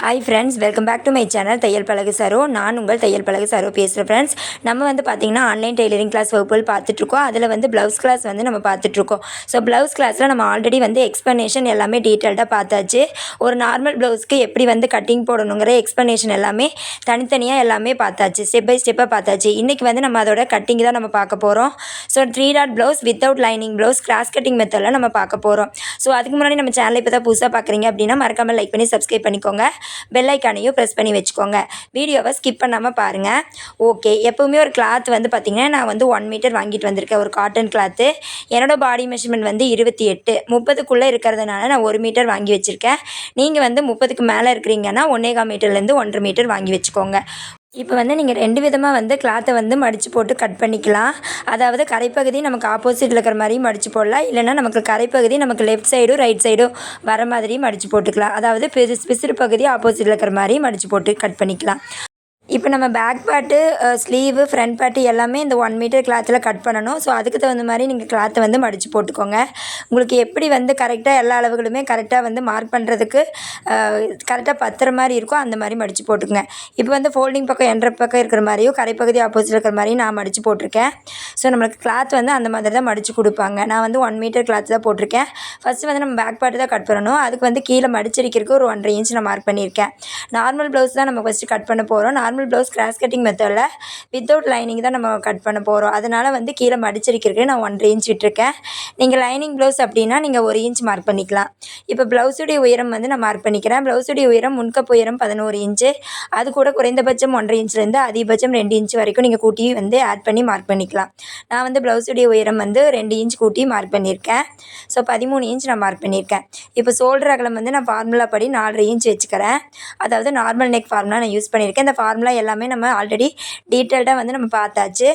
Hi friends welcome back to my channel தையல் பழகு சரோ நான் உங்கள் தையல் பழகு சரோ பேசுகிறேன் ஃப்ரெண்ட்ஸ் நம்ம வந்து பார்த்திங்கன்னா ஆன்லைன் டெய்லரிங் கிளாஸ் வகுப்புகள் பார்த்துட்ருக்கோம் அதில் வந்து ப்ளவுஸ் கிளாஸ் வந்து நம்ம பார்த்துட்ருக்கோம் ஸோ ப்ளவுஸ் கிளாஸில் நம்ம ஆல்ரெடி வந்து எக்ஸ்ப்ளனேஷன் எல்லாமே டீட்டெயில்டாக பார்த்தாச்சு. ஒரு நார்மல் ப்ளவுஸ்க்கு எப்படி வந்து கட்டிங் போடணுங்கிற எக்ஸ்ப்ளனேஷன் எல்லாமே தனித்தனியாக எல்லாமே பார்த்தாச்சு. ஸ்டெப் பை ஸ்டெப்பாக பார்த்தாச்சு. இன்றைக்கி வந்து நம்ம அதோட கட்டிங் தான் நம்ம பார்க்க போகிறோம் so three dot blouse without lining blouse cross cutting மெத்தடில் நம்ம பார்க்க போகிறோம் ஸோ அதுக்கு முன்னாடி நம்ம சேனலை இப்போ தான் புதுசாக பார்க்குறீங்க அப்படின்னா மறக்காமல் லைக் பண்ணி சப்ஸ்கிரைப் பண்ணிக்கோங்க. பெல்லைக்கானையும் ப்ரெஸ் பண்ணி வச்சுக்கோங்க. வீடியோவை ஸ்கிப் பண்ணாமல் பாருங்கள் ஓகே எப்போவுமே ஒரு கிளாத் வந்து பார்த்திங்கன்னா நான் வந்து ஒன் மீட்டர் வாங்கிட்டு வந்திருக்கேன். ஒரு காட்டன் கிளாத்து என்னோடய பாடி மெஷர்மெண்ட் வந்து இருபத்தி எட்டு. முப்பதுக்குள்ளே இருக்கிறதுனால நான் ஒரு மீட்டர் வாங்கி வச்சுருக்கேன். நீங்கள் வந்து முப்பதுக்கு மேலே இருக்கிறீங்கன்னா ஒன்னேகா மீட்டர்லேருந்து ஒன்றரை மீட்டர் வாங்கி வச்சுக்கோங்க. இப்போ வந்து நீங்கள் ரெண்டு விதமாக வந்து கிளாத்தை வந்து மடித்து போட்டு கட் பண்ணிக்கலாம். அதாவது கரைப்பகுதி நமக்கு ஆப்போசிட்டில் இருக்கிற மாதிரியும் மடித்து போடலாம். இல்லைனா நமக்கு கரைப்பகுதி நமக்கு லெஃப்ட் சைடும் ரைட் சைடும் வர மாதிரியும் மடித்து போட்டுக்கலாம். அதாவது பிசு பிசிறு பகுதி ஆப்போசிட்டில் இருக்கிற மாதிரியும் மடித்து போட்டு கட் பண்ணிக்கலாம். இப்போ நம்ம back part sleeve front part எல்லாமே இந்த ஒன் மீட்டர் கிளாத்தில் கட் பண்ணணும். ஸோ அதுக்கு தகுந்த மாதிரி நீங்கள் கிளாத்தை வந்து மடித்து போட்டுக்கோங்க. உங்களுக்கு எப்படி வந்து கரெக்டாக எல்லா அளவுகளுமே கரெக்டாக வந்து மார்க் பண்ணுறதுக்கு கரெக்டாக பத்துற மாதிரி இருக்கோ அந்த மாதிரி மடித்து போட்டுக்கோங்க. இப்போ வந்து ஃபோல்டிங் பக்கம் என்ற பக்கம் இருக்கிற மாதிரியும் கரைப்பகுதி ஆப்போசிட் இருக்கிற மாதிரியும் நான் மடித்து போட்டிருக்கேன். ஸோ நம்மளுக்கு கிளாத் வந்து அந்த மாதிரி தான் மடித்து கொடுப்பாங்க. நான் வந்து ஒன் மீட்டர் கிளாத் தான் போட்டிருக்கேன். ஃபஸ்ட்டு வந்து நம்ம பேக் பார்ட்டு தான் கட் பண்ணணும். அதுக்கு வந்து கீழே மடிச்சிருக்கிறதுக்கு ஒரு ஒன்றரை இன்ச் நான் மார்க் பண்ணியிருக்கேன். நார்மல் ப்ளவுஸ் தான் நம்ம ஃபஸ்ட்டு கட் பண்ண போகிறோம் நார்மல் ப்ளவுஸ் கிராஸ் கட்டிங் மெத்தடில் வித்தவுட் லைனிங் தான் நம்ம கட் பண்ண போகிறோம் அதனால் வந்து கீழே மடிச்சிருக்கிறதுக்கு நான் ஒன்றரை இன்ச் விட்டுருக்கேன். நீங்கள் லைனிங் ப்ளவுஸ் அப்படின்னா நீங்கள் ஒரு இன்ச் மார்க் பண்ணிக்கலாம். இப்போ ப்ளவுஸுடைய உயரம் வந்து நான் மார்க் பண்ணிக்கிறேன். ப்ளவுஸுடைய உயரம் முன்கப் உயரம் பதினோரு இன்ச்சு அது கூட குறைந்தபட்சம் ஒன்றரை இன்ச்லேருந்து அதிகபட்சம் ரெண்டு இன்ச் வரைக்கும் நீங்கள் கூட்டி வந்து ஆட் பண்ணி மார்க் பண்ணிக்கலாம். நான் வந்து ப்ளவுஸுடைய உயரம் வந்து ரெண்டு இன்ச் கூட்டி மார்க் பண்ணியிருக்கேன். ஸோ பதிமூணு இன்ச் நான் மார்க் பண்ணியிருக்கேன். இப்போ ஷோல்டர் அகலம் வந்து நான் ஃபார்முலா படி நாலரை இன்ச் வச்சுக்கிறேன். அதாவது நார்மல் நெக் ஃபார்முலா நான் யூஸ் பண்ணியிருக்கேன். இந்த ஃபார்முலா எல்லாமே நம்ம ஆல்ரெடி டீட்டெயில்டாக வந்து நம்ம பார்த்தாச்சு.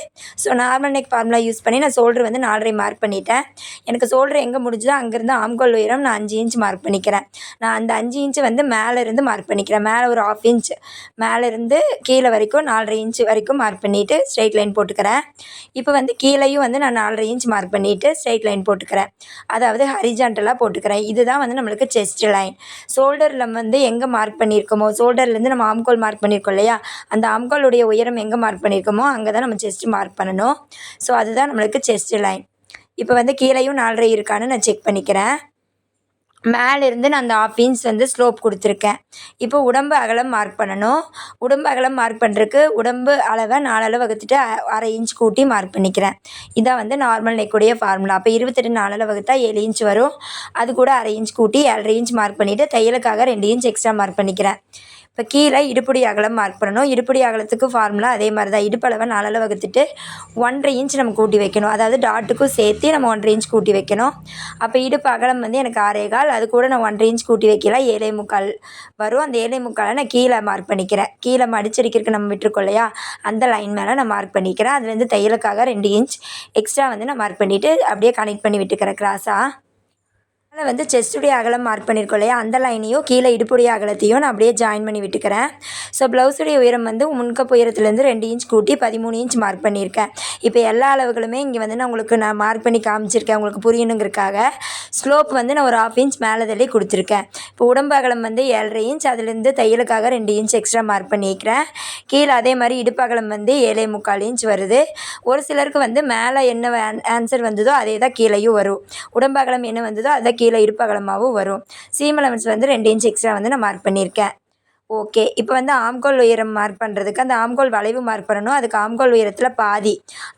So normal neck formula use பண்ணி நான் ஷோல்டர் வந்து நாலரை மார்க் பண்ணிட்டேன். எனக்கு ஷோல்டர் எங்கே முடிஞ்சுதோ அங்கேருந்து ஆம்கோல் உயரம் நான் அஞ்சு இன்ச் மார்க் பண்ணிக்கிறேன். நான் அந்த அஞ்சு இன்ச்சு வந்து மேலே இருந்து மார்க் பண்ணிக்கிறேன். மேலே ஒரு ஆஃப் இன்ச் மேலே இருந்து கீழே வரைக்கும் நாலரை இன்ச் வரைக்கும் மார்க் பண்ணிவிட்டு ஸ்ட்ரைட் லைன் போட்டுக்கிறேன். இப்போ வந்து கீழேயும் வந்து நான் நாலரை இன்ச் மார்க் பண்ணிவிட்டு ஸ்ட்ரைட் லைன் போட்டுக்கிறேன். அதாவது ஹரிஜான்டலாக போட்டுக்கிறேன். இதுதான் வந்து நம்மளுக்கு செஸ்ட் லைன் ஷோல்டரில் வந்து எங்கே மார்க் பண்ணியிருக்கோமோ ஷோல்டர்லேருந்து நம்ம ஆம்கோல் மார்க் பண்ணியிருக்கோம் இல்லையா? அந்த ஆம்கோலுடைய உயரம் எங்கே மார்க் பண்ணியிருக்கோமோ அங்கே தான் நம்ம செஸ்ட் மார்க் பண்ணணும். ஸோ அதுதான் நம்மளுக்கு செஸ்ட் லைன் இப்போ வந்து கீழேயும் நாலரை இருக்கான்னு நான் செக் பண்ணிக்கிறேன். மேலேருந்து நான் அந்த ஆஃப் இன்ச் வந்து ஸ்லோப் கொடுத்துருக்கேன். இப்போ உடம்பு அகலம் மார்க் பண்ணணும். உடம்பு அகலம் மார்க் பண்ணுறதுக்கு உடம்பு அளவை நாலு அளவு வகுத்துட்டு அரை இன்ச் கூட்டி மார்க் பண்ணிக்கிறேன். இதான் வந்து நார்மல் நெக்குடைய ஃபார்முலா அப்போ இருபத்தெட்டு நாலு அளவு வகுத்தா ஏழு இன்ச் வரும். அது கூட அரை இன்ச் கூட்டி ஏழரை இன்ச் மார்க் பண்ணிவிட்டு தையலுக்காக ரெண்டு இன்ச் எக்ஸ்ட்ரா மார்க் பண்ணிக்கிறேன். இப்போ கீழே இடுப்புடி அகலம் மார்க் பண்ணணும். இடுப்புடி அகலத்துக்கு ஃபார்முலா அதே மாதிரி தான் இடுப்பளவை நாலில் வகுத்துட்டு ஒன்றரை இன்ச் நம்ம கூட்டி வைக்கணும். அதாவது டாட்டுக்கும் சேர்த்து நம்ம ஒன்றரை இன்ச் கூட்டி வைக்கணும். அப்போ இடுப்பு அகலம் வந்து எனக்கு ஆறே கால். அது கூட நான் ஒன்றரை இன்ச் கூட்டி வைக்கலாம். ஏழை முக்கால் வரும். அந்த ஏழை முக்காலை நான் கீழே மார்க் பண்ணிக்கிறேன். கீழே மடிச்சடிக்கிறதுக்கு நம்ம விட்டுருக்கோம் இல்லையா? அந்த லைன் மேலே நான் மார்க் பண்ணிக்கிறேன். அதுலேருந்து தையலுக்காக ரெண்டு இன்ச் எக்ஸ்ட்ரா வந்து நான் மார்க் பண்ணிவிட்டு அப்படியே கனெக்ட் பண்ணி விட்டுக்கிறேன் கிராஸாக அதில் வந்து செஸ்டுடைய அகலம் மார்க் பண்ணியிருக்கோம் இல்லையா? அந்த லைனையும் கீழே இடுப்புடைய அகலத்தையும் நான் அப்படியே ஜாயின் பண்ணி விட்டுக்கிறேன். ஸோ ப்ளவுஸுடைய உயரம் வந்து முன்கப்பு உயரத்துலேருந்து ரெண்டு இன்ச் கூட்டி பதிமூணு இன்ச் மார்க் பண்ணியிருக்கேன். இப்போ எல்லா அளவுகளுமே இங்கே வந்து நான் உங்களுக்கு நான் மார்க் பண்ணி காமிச்சிருக்கேன். உங்களுக்கு புரியணுங்கிறதுக்காக. ஸ்லோப் வந்து நான் ஒரு ஆஃப் இன்ச் மேலே தள்ளி கொடுத்துருக்கேன். இப்போ உடம்பு அகலம் வந்து ஏழரை இன்ச் அதுலேருந்து தையலுக்காக ரெண்டு இன்ச் எக்ஸ்ட்ரா மார்க் பண்ணியிருக்கிறேன். கீழே அதே மாதிரி இடுப்பு அகலம் வந்து ஏழே முக்கால் இன்ச் வருது. ஒரு சிலருக்கு வந்து மேலே என்ன ஆன்சர் வந்ததோ அதே தான் கீழேயும் வரும். உடம்பு அகலம் என்ன வந்ததோ அதை கீழே இருப்பகலமாகவும் வரும். சீம் அலவன்ஸ் வந்து ரெண்டு இன்ச் எக்ஸ்ட்ரா வந்து நான் மார்க் பண்ணியிருக்கேன். ஓகே. இப்போ வந்து ஆம்கோல் உயரம் மார்க் பண்ணுறதுக்கு அந்த ஆம்கோல் வளைவு மார்க் பண்ணணும். அதுக்கு ஆம்கோல் உயரத்தில் பாதி.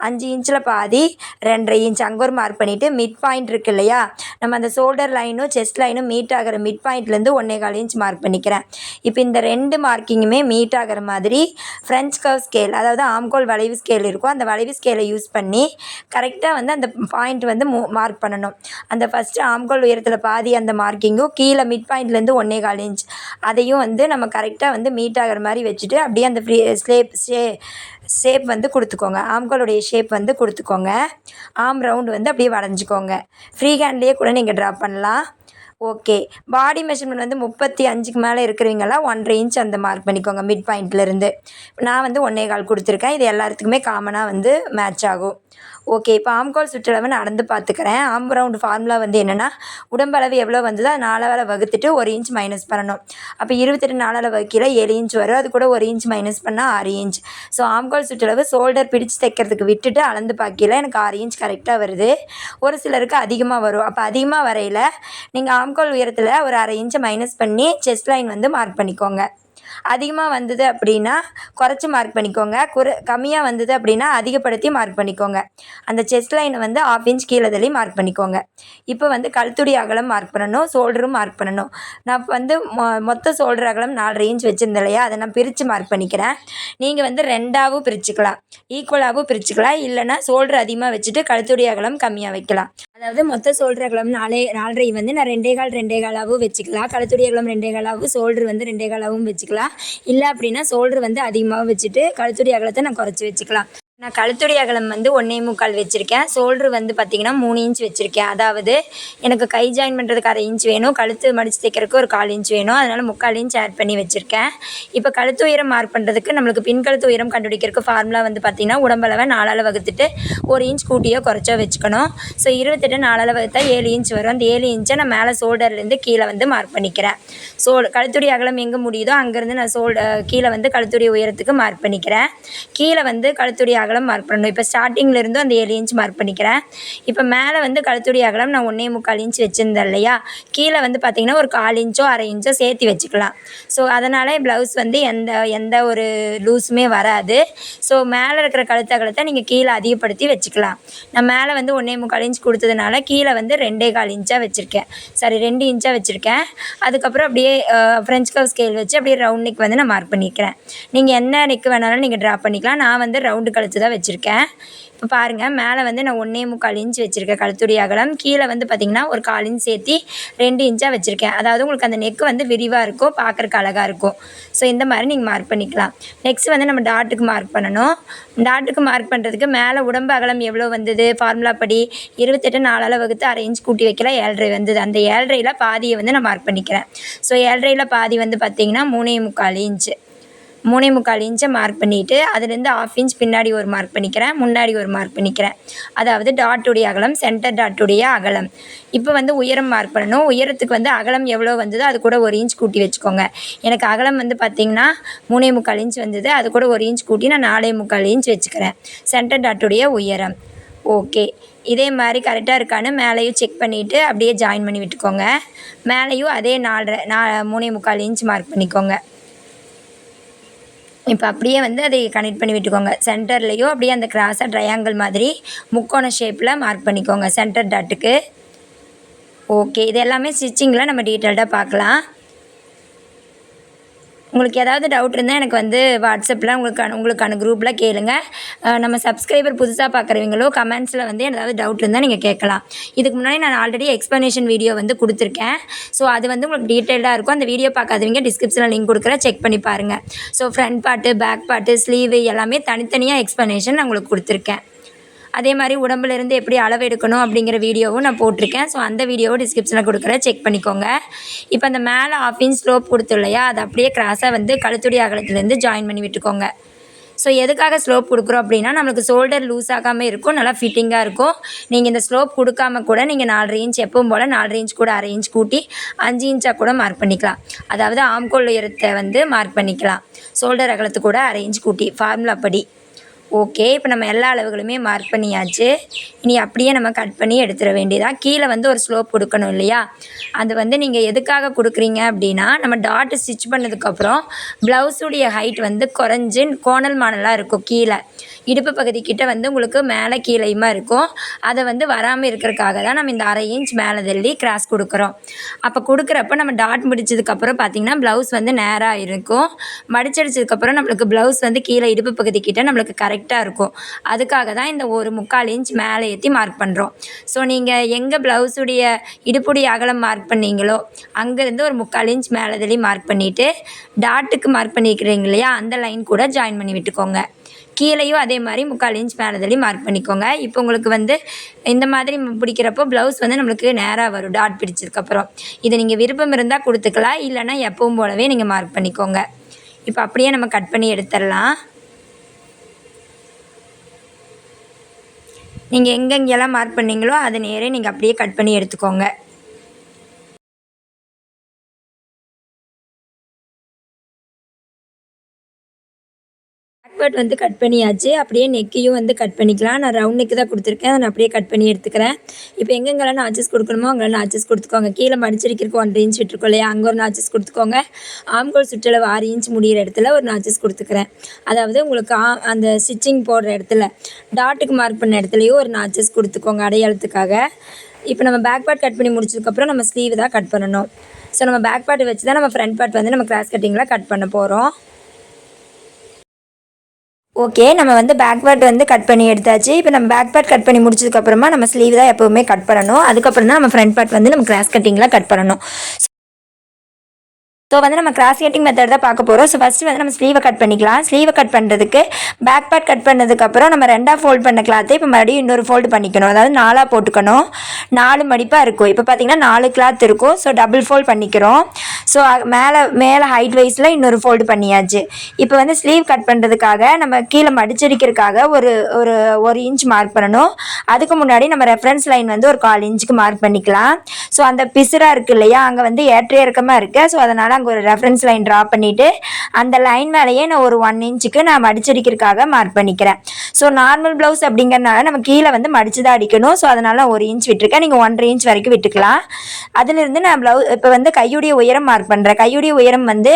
அஞ்சு இன்ச்சில் பாதி ரெண்டரை இன்ச் அங்கே ஒரு மார்க் பண்ணிவிட்டு மிட் பாயிண்ட் இருக்கு இல்லையா? நம்ம அந்த ஷோல்டர் லைனும் செஸ்ட் லைனும் மீட் ஆகிற மிட் பாயிண்ட்லேருந்து ஒன்றே கால் இன்ச் மார்க் பண்ணிக்கிறேன். இப்போ இந்த ரெண்டு மார்க்கிங்குமே மீட் ஆகிற மாதிரி ஃப்ரெஞ்ச் கவ் ஸ்கேல் அதாவது ஆம்கோல் வளைவு ஸ்கேல் இருக்கும். அந்த வளைவு ஸ்கேலை யூஸ் பண்ணி கரெக்டாக வந்து அந்த பாயிண்ட் வந்து மார்க் பண்ணணும். அந்த ஃபஸ்ட்டு ஆம்கோல் உயரத்தில் பாதி அந்த மார்க்கிங்கும் கீழே மிட் பாயிண்ட்லேருந்து ஒன்றே கால் இன்ச் அதையும் வந்து நம்ம கரெக்ட் கரெக்டாக வந்து மீட் ஆகிற மாதிரி வச்சுட்டு அப்படியே அந்த ஃப்ரீ ஸ்லேப் ஷே ஷேப் வந்து கொடுத்துக்கோங்க. ஆம்களுடைய ஷேப் வந்து கொடுத்துக்கோங்க. ஆம் ரவுண்டு வந்து அப்படியே வரைஞ்சிக்கோங்க ஃப்ரீ ஹேண்ட்லேயே கூட நீங்கள் ட்ரா பண்ணலாம். ஓகே பாடி மெஷர்மெண்ட் வந்து முப்பத்தி அஞ்சுக்கு மேலே இருக்கிறவங்கெல்லாம் ஒன்றரை இன்ச் அந்த மார்க் பண்ணிக்கோங்க மிட் பாயிண்ட்லேருந்து நான் வந்து ஒன்றே கால் கொடுத்துருக்கேன். இது எல்லாத்துக்குமே காமனாக வந்து மேட்ச் ஆகும். ஓகே இப்போ ஆம்கோல் சுற்றளவு நடந்து பார்த்துக்கிறேன் ஆம் ரவுண்டு ஃபார்முலா வந்து என்னென்னா உடம்பளவு எவ்வளோ வந்ததோ அது நாலாவது வகுத்துட்டு ஒரு இன்ச் மைனஸ் பண்ணணும். அப்போ இருபத்தெட்டு நாலாவது வகுக்கையில் ஏழு இன்ச் வரும். அது கூட ஒரு இன்ச் மைனஸ் பண்ணால் ஆறு இன்ச் ஸோ ஆம்கோல் சுற்றளவு ஷோல்டர் பிடிச்சு தைக்கிறதுக்கு விட்டுட்டு அளந்து பார்க்கையில் எனக்கு ஆறு இன்ச் கரெக்டாக வருது. ஒரு சிலருக்கு அதிகமாக வரும். அப்போ அதிகமாக வரையில் நீங்கள் ஆம்கோல் உயரத்தில் ஒரு அரை இன்ச்சை மைனஸ் பண்ணி செஸ்ட் லைன் வந்து மார்க் பண்ணிக்கோங்க. அதிகமாக வந்தது அப்படின்னா குறைச்சி மார்க் பண்ணிக்கோங்க. குறை கம்மியாக வந்தது அப்படின்னா அதிகப்படுத்தி மார்க் பண்ணிக்கோங்க. அந்த செஸ்ட் லைனை வந்து ஆஃப் இன்ச் கீழே தள்ளி மார்க் பண்ணிக்கோங்க. இப்போ வந்து கழுத்துடி அகலம் மார்க் பண்ணணும் ஷோல்டரும் மார்க் பண்ணணும். நான் வந்து மொ மொத்த ஷோல்டர் அகலம் நாலரை இன்ச் வச்சுருந்தேன் இல்லையா? அதை நான் பிரித்து மார்க் பண்ணிக்கிறேன். நீங்கள் வந்து ரெண்டாகவும் பிரிச்சுக்கலாம். ஈக்குவலாகவும் பிரிச்சுக்கலாம். இல்லைனா ஷோல்டர் அதிகமாக வச்சுட்டு கழுத்துடி அகலம் கம்மியாக வைக்கலாம். அதாவது மொத்த சோல்டர் அகலம் நாலே நாலரை வந்து நான் ரெண்டே கால் ரெண்டே காலாகவும் வச்சுக்கலாம். கழுத்துடைய அகலம் ரெண்டே காலாகவும் சோல்டர் வந்து ரெண்டே காலாகவும் வச்சுக்கலாம். இல்லை அப்படின்னா சோல்டர் வந்து அதிகமாகவும் வச்சுட்டு கழுத்துடி அகலத்தை நான் குறைச்சி வச்சுக்கலாம். நான் கழுத்துடைய அகலம் வந்து ஒன்றே முக்கால் வச்சுருக்கேன். ஷோல்ட்ரு வந்து பார்த்திங்கன்னா மூணு இன்ச் வச்சுருக்கேன். அதாவது எனக்கு கை ஜாயின் பண்ணுறதுக்கு அரை இன்ச் வேணும். கழுத்து மடித்து தைக்கிறதுக்கு ஒரு கால் இன்ச் வேணும். அதனால் முக்கால் இன்ச் ஆட் பண்ணி வச்சுருக்கேன். இப்போ கழுத்து உயரம் மார்க் பண்ணுறதுக்கு நம்மளுக்கு பின் கழுத்து உயரம் கண்டுபிடிக்கிறதுக்கு ஃபார்முலா வந்து பார்த்திங்கன்னா உடம்பளவை நாலால் வகுத்துட்டு ஒரு இன்ச் கூட்டியோ குறைச்சோ வச்சுக்கணும். ஸோ இருபத்தெட்டு நாலால் வகுத்தா ஏழு இன்ச் வரும். அந்த ஏழு இன்ச்சை நான் மேலே ஷோல்டர்லேருந்து கீழே வந்து மார்க் பண்ணிக்கிறேன். ஸோ கழுத்துடைய அகலம் எங்கே முடியுதோ அங்கேருந்து நான் ஷோல்ட கீழே வந்து கழுத்துடைய உயரத்துக்கு மார்க் பண்ணிக்கிறேன். கீழே வந்து கழுத்துடைய அகலம் மார்க் பண்ணணும். இப்போ ஸ்டார்டிங்கில் இருந்தும் அந்த ஏழு இன்ச் மார்க் பண்ணிக்கிறேன். இப்போ மேலே வந்து கழுத்துடைய அகலம் நான் ஒன்றே முக்கால் இன்ச் வச்சுருந்தேன் இல்லையா? கீழே வந்து பார்த்திங்கன்னா ஒரு கால் இன்ச்சோ அரை இன்ச்சோ சேர்த்து வச்சுக்கலாம். ஸோ அதனால் ப்ளவுஸ் வந்து எந்த எந்த ஒரு லூஸுமே வராது. ஸோ மேலே இருக்கிற கழுத்து அகலத்தை நீங்கள் கீழே அதிகப்படுத்தி வச்சுக்கலாம். நான் மேலே வந்து ஒன்றே முக்கால் இன்ச் கொடுத்ததுனால கீழே வந்து ரெண்டே கால் இன்ச்சாக வச்சுருக்கேன். சாரி ரெண்டு இன்ச்சாக வச்சுருக்கேன். அதுக்கப்புறம் அப்படியே ஃப்ரெஞ்ச் கவ் ஸ்கேல் வச்சு அப்படியே ரவுண்ட் நெக் வந்து நான் மார்க் பண்ணிக்கிறேன். நீங்கள் என்ன நெக் வேணாலும் நீங்கள் ட்ரா பண்ணிக்கலாம். நான் வந்து ரவுண்டு கழுத்து தான் வச்சுருக்கேன். இப்போ பாருங்கள் மேலே வந்து நான் ஒன்றே முக்கால் இன்ச் வச்சுருக்கேன் கழுத்துடைய அகலம். கீழே வந்து பார்த்திங்கன்னா ஒரு கால் இன்ச் சேர்த்தி ரெண்டு இன்ச்சாக வச்சுருக்கேன். அதாவது உங்களுக்கு அந்த நெக் வந்து விரிவாக இருக்கும் பார்க்குறக்கு அழகாக இருக்கும். ஸோ இந்த மாதிரி நீங்கள் மார்க் பண்ணிக்கலாம். நெக்ஸ்ட் வந்து நம்ம டாட்டுக்கு மார்க் பண்ணணும். டாட்டுக்கு மார்க் பண்ணுறதுக்கு மேலே உடம்பு அகலம் எவ்வளோ வந்தது? ஃபார்முலா படி இருபத்தெட்டு நாலால் வகுத்து அரை இன்ச் கூட்டி வைக்கல ஏழரை வந்தது. அந்த ஏழரையில் பாதியை வந்து நான் மார்க் பண்ணிக்கிறேன். ஸோ ஏழரையில் பாதி வந்து பார்த்திங்கன்னா மூணே முக்கால் இன்ச்சு மூணே முக்கால் இன்ச்சை மார்க் பண்ணிவிட்டு அதுலேருந்து ஆஃப் இன்ச் பின்னாடி ஒரு மார்க் பண்ணிக்கிறேன் முன்னாடி ஒரு மார்க் பண்ணிக்கிறேன். அதாவது டாட்டுடைய அகலம் சென்டர் டாட்டுடைய அகலம். இப்போ வந்து உயரம் மார்க் பண்ணணும். உயரத்துக்கு வந்து அகலம் எவ்வளோ வந்ததோ அது கூட ஒரு இன்ச் கூட்டி வச்சுக்கோங்க. எனக்கு அகலம் வந்து பார்த்திங்கன்னா மூணே முக்கால் இன்ச் வந்தது. அது கூட ஒரு இன்ச் கூட்டி நான் நாலே முக்கால் இன்ச் வச்சுக்கிறேன். சென்டர் டாட்டுடைய உயரம். ஓகே இதே மாதிரி கரெக்டாக இருக்கான்னு மேலேயும் செக் பண்ணிவிட்டு அப்படியே ஜாயின் பண்ணி விட்டுக்கோங்க. மேலேயும் அதே நாலரை நா மூணே முக்கால் இன்ச் மார்க் பண்ணிக்கோங்க. இப்போ அப்படியே வந்து அதை கனெக்ட் பண்ணி விட்டுக்கோங்க. சென்டர்லேயோ அப்படியே அந்த கிராஸாக ட்ரையாங்கிள் மாதிரி முக்கோண ஷேப்பில் மார்க் பண்ணிக்கோங்க. சென்டர் டாட்டுக்கு ஓகே இது எல்லாமே ஸ்டிச்சிங்கில் நம்ம டீட்டெயில்டாக பார்க்கலாம். உங்களுக்கு ஏதாவது டவுட் இருந்தால் எனக்கு வந்து வாட்ஸ்அப்பில் உங்களுக்கான உங்களுக்கான குரூப்பில் கேளுங்க. நம்ம சப்ஸ்கிரைபர் புதுசாக பார்க்குறவங்களோ கமெண்ட்ஸில் வந்து ஏதாவது டவுட் இருந்தால் நீங்கள் கேட்கலாம். இதுக்கு முன்னாடி நான் ஆல்ரெடி எக்ஸ்ப்ளனேஷன் வீடியோ வந்து கொடுத்துருக்கேன். ஸோ அது வந்து உங்களுக்கு டீட்டெயில்டாக இருக்கும். அந்த வீடியோ பார்க்காதவங்க டிஸ்கிரிப்ஷனில் லிங்க் கொடுக்குறேன். செக் பண்ணி பாருங்கள் so front part back part sleeve எல்லாமே தனித்தனியாக எக்ஸ்ப்ளனேஷன் நான் உங்களுக்கு கொடுத்துருக்கேன். அதே மாதிரி உடம்புல இருந்து எப்படி அளவு எடுக்கணும் அப்படிங்கிற வீடியோவும் நான் போட்டிருக்கேன். ஸோ அந்த வீடியோவும் டிஸ்கிரிப்ஷனில் கொடுக்குறேன். செக் பண்ணிக்கோங்க. இப்போ அந்த மேலே ஆஃப் இன்ச் ஸ்லோப் கொடுத்துள்ளையா இல்லையா? அது அப்படியே கிராஸாக வந்து கழுத்துடி அகலத்துலேருந்து ஜாயின் பண்ணி விட்டுக்கோங்க. ஸோ எதுக்காக ஸ்லோப் கொடுக்குறோம் அப்படின்னா நம்மளுக்கு ஷோல்டர் லூஸ் ஆகாமல் இருக்கும் நல்லா ஃபிட்டிங்காக இருக்கும். நீங்கள் இந்த ஸ்லோப் கொடுக்காம கூட நீங்கள் நாலரை இன்ச் எப்பவும் போல் நாலரை இன்ச் கூட அரை இன்ச் கூட்டி அஞ்சு இன்ச்சாக கூட மார்க் பண்ணிக்கலாம். அதாவது ஆம்கோல் உயரத்தை வந்து மார்க் பண்ணிக்கலாம். ஷோல்டர் அகலத்து கூட அரை இன்ச் கூட்டி. ஃபார்முலா படி. ஓகே இப்போ நம்ம எல்லா அளவுகளுமே மார்க் பண்ணியாச்சு. இனி அப்படியே நம்ம கட் பண்ணி எடுத்துட வேண்டியதாக கீழே வந்து ஒரு ஸ்லோப் கொடுக்கணும் இல்லையா? அது வந்து நீங்கள் எதுக்காக கொடுக்குறீங்க அப்படின்னா நம்ம டாட்டு ஸ்டிச் பண்ணதுக்கப்புறம் ப்ளவுஸுடைய ஹைட் வந்து குறைஞ்சு கோணல் மானலாக இருக்கும் கீழே. இடுப்பு பகுதி கிட்டே வந்து உங்களுக்கு மேலே கீழேயுமா இருக்கும். அதை வந்து வராமல் இருக்கிறதுக்காக தான் நம்ம இந்த அரை இன்ச் மேலே தள்ளி கிராஸ் கொடுக்குறோம். அப்போ கொடுக்குறப்ப நம்ம டாட் முடிச்சதுக்கப்புறம் பார்த்திங்கன்னா ப்ளவுஸ் வந்து நேராக இருக்கும். மடிச்சடிச்சதுக்கப்புறம் நம்மளுக்கு ப்ளவுஸ் வந்து கீழே இடுப்பு பகுதி கிட்டே நம்மளுக்கு கரெக்டாக இருக்கும். அதுக்காக தான் இந்த ஒரு முக்கால் இன்ச் மேலே ஏற்றி மார்க் பண்ணுறோம் ஸோ நீங்கள் எங்கே ப்ளவுஸுடைய இடுப்புடைய அகலம் மார்க் பண்ணீங்களோ அங்கேருந்து ஒரு முக்கால் இன்ச் மேலே தள்ளி மார்க் பண்ணிவிட்டு டாட்டுக்கு மார்க் பண்ணிக்கிறீங்க இல்லையா அந்த லைன் கூட ஜாயின் பண்ணி விட்டுக்கோங்க. கீழேயும் அதே மாதிரி முக்கால் இன்ச் மேலதுலேயும் மார்க் பண்ணிக்கோங்க. இப்போ உங்களுக்கு வந்து இந்த மாதிரி பிடிக்கிறப்போ ப்ளவுஸ் வந்து நம்மளுக்கு நேராக வரும். டாட் பிடிச்சதுக்கப்புறம் இதை நீங்கள் விருப்பம் இருந்தால் கொடுத்துக்கலாம். இல்லைன்னா எப்பவும் போலவே நீங்கள் மார்க் பண்ணிக்கோங்க. இப்போ அப்படியே நம்ம கட் பண்ணி எடுத்துடலாம். நீங்கள் எங்கெங்கெல்லாம் மார்க் பண்ணீங்களோ அதை நேரே நீங்கள் அப்படியே கட் பண்ணி எடுத்துக்கோங்க. கட் வந்து கட் பண்ணியாச்சு. அப்படியே நெக்கையும் வந்து கட் பண்ணிக்கலாம். நான் ரவுண்ட் நெக்கு தான் கொடுத்துருக்கேன். அதை நான் அப்படியே கட் பண்ணி எடுத்துக்கிறேன். இப்போ எங்கெங்கெல்லாம் நாச்சஸ் கொடுக்கணுமோ அங்கெல்லாம் நாச்சஸ் கொடுத்துக்கோங்க. கீழே மடிச்சிருக்கிறக்கு ஒன்றரை இன்ச் விட்டுருக்கோம் இல்லையா? அங்கே ஒரு நாச்சஸ் கொடுத்துக்கோங்க. ஆம்கோல் சுற்றளவு ஆறு இன்ச் முடிகிற இடத்துல ஒரு நாச்சஸ் கொடுத்துக்கிறேன். அதாவது உங்களுக்கு ஆ அந்த ஸ்டிச்சிங் போடுற இடத்துல டாட்டுக்கு மார்க் பண்ண இடத்துலையும் ஒரு நாச்சஸ் கொடுத்துக்கோங்க அடையாளத்துக்காக. இப்போ நம்ம பேக் பார்ட் கட் பண்ணி முடிச்சதுக்கப்புறம் நம்ம ஸ்லீவ் தான் கட் பண்ணணும். ஸோ நம்ம பேக் பார்ட் வச்சு தான் நம்ம ஃப்ரண்ட் பார்ட் வந்து நம்ம கிராஸ் கட்டிங்கில் கட் பண்ண போகிறோம் ஓகே நம்ம வந்து பேக் பார்ட் வந்து கட் பண்ணி எடுத்தாச்சு. இப்போ நம்ம பேக் பார்ட் கட் பண்ணி முடிச்சதுக்கப்புறமா நம்ம ஸ்லீவ் தான் எப்போவுமே கட் பண்ணணும். அதுக்கப்புறம் தான் நம்ம ஃப்ரண்ட் பார்ட் வந்து நம்ம கிராஸ் கட்டிங்கில் கட் பண்ணணும். ஸோ வந்து நம்ம கிராஸ் கட்டிங் மெத்தட் தான் பார்க்க போகிறோம் ஸோ ஃபஸ்ட்டு வந்து நம்ம ஸ்லீவை கட் பண்ணிக்கலாம். ஸ்லீவை கட் பண்ணுறதுக்கு பேக் பார்ட் கட் பண்ணதுக்கப்புறம் நம்ம ரெண்டாக ஃபோல்ட் பண்ண கிளாத்தை இப்போ மறுபடியும் இன்னொரு ஃபோல்டு பண்ணிக்கணும். அதாவது நாலாக போட்டுக்கணும். நாலு மடிப்பாக இருக்கும். இப்போ பார்த்தீங்கன்னா நாலு கிளாத் இருக்கும். ஸோ டபுள் ஃபோல்ட் பண்ணிக்கிறோம். ஸோ மேலே மேலே ஹைட் வைஸில் இன்னொரு ஃபோல்டு பண்ணியாச்சு. இப்போ வந்து ஸ்லீவ் கட் பண்ணுறதுக்காக நம்ம கீழே மடிச்சடிக்கிறதுக்காக ஒரு ஒரு ஒரு இன்ச் மார்க் பண்ணணும். அதுக்கு முன்னாடி நம்ம ரெஃபரன்ஸ் லைன் வந்து ஒரு கால் இன்ச்சுக்கு மார்க் பண்ணிக்கலாம். ஸோ அந்த பிசுராக இருக்குது இல்லையா? அங்கே வந்து ஏற்ற இறக்கமாக இருக்குது ஸோ அதனால் அங்கே ஒரு ரெஃபரன்ஸ் லைன் ட்ரா பண்ணிவிட்டு அந்த லைன் மேலேயே நான் ஒரு ஒன் இன்ச்சுக்கு நான் மடிச்சடிக்கிறதுக்காக மார்க் பண்ணிக்கிறேன். ஸோ நார்மல் ப்ளவுஸ் அப்படிங்கிறனால நம்ம கீழே வந்து மடிச்சு தான் அடிக்கணும். ஸோ அதனால் நான் ஒரு இன்ச் விட்டுருக்கேன். நீங்கள் ஒன்றரை இன்ச் வரைக்கும் விட்டுக்கலாம். அதிலிருந்து நான் ப்ளவு இப்போ வந்து கையுடைய உயரம் மார்க் பண்ணுறேன் கையுடைய உயரம் வந்து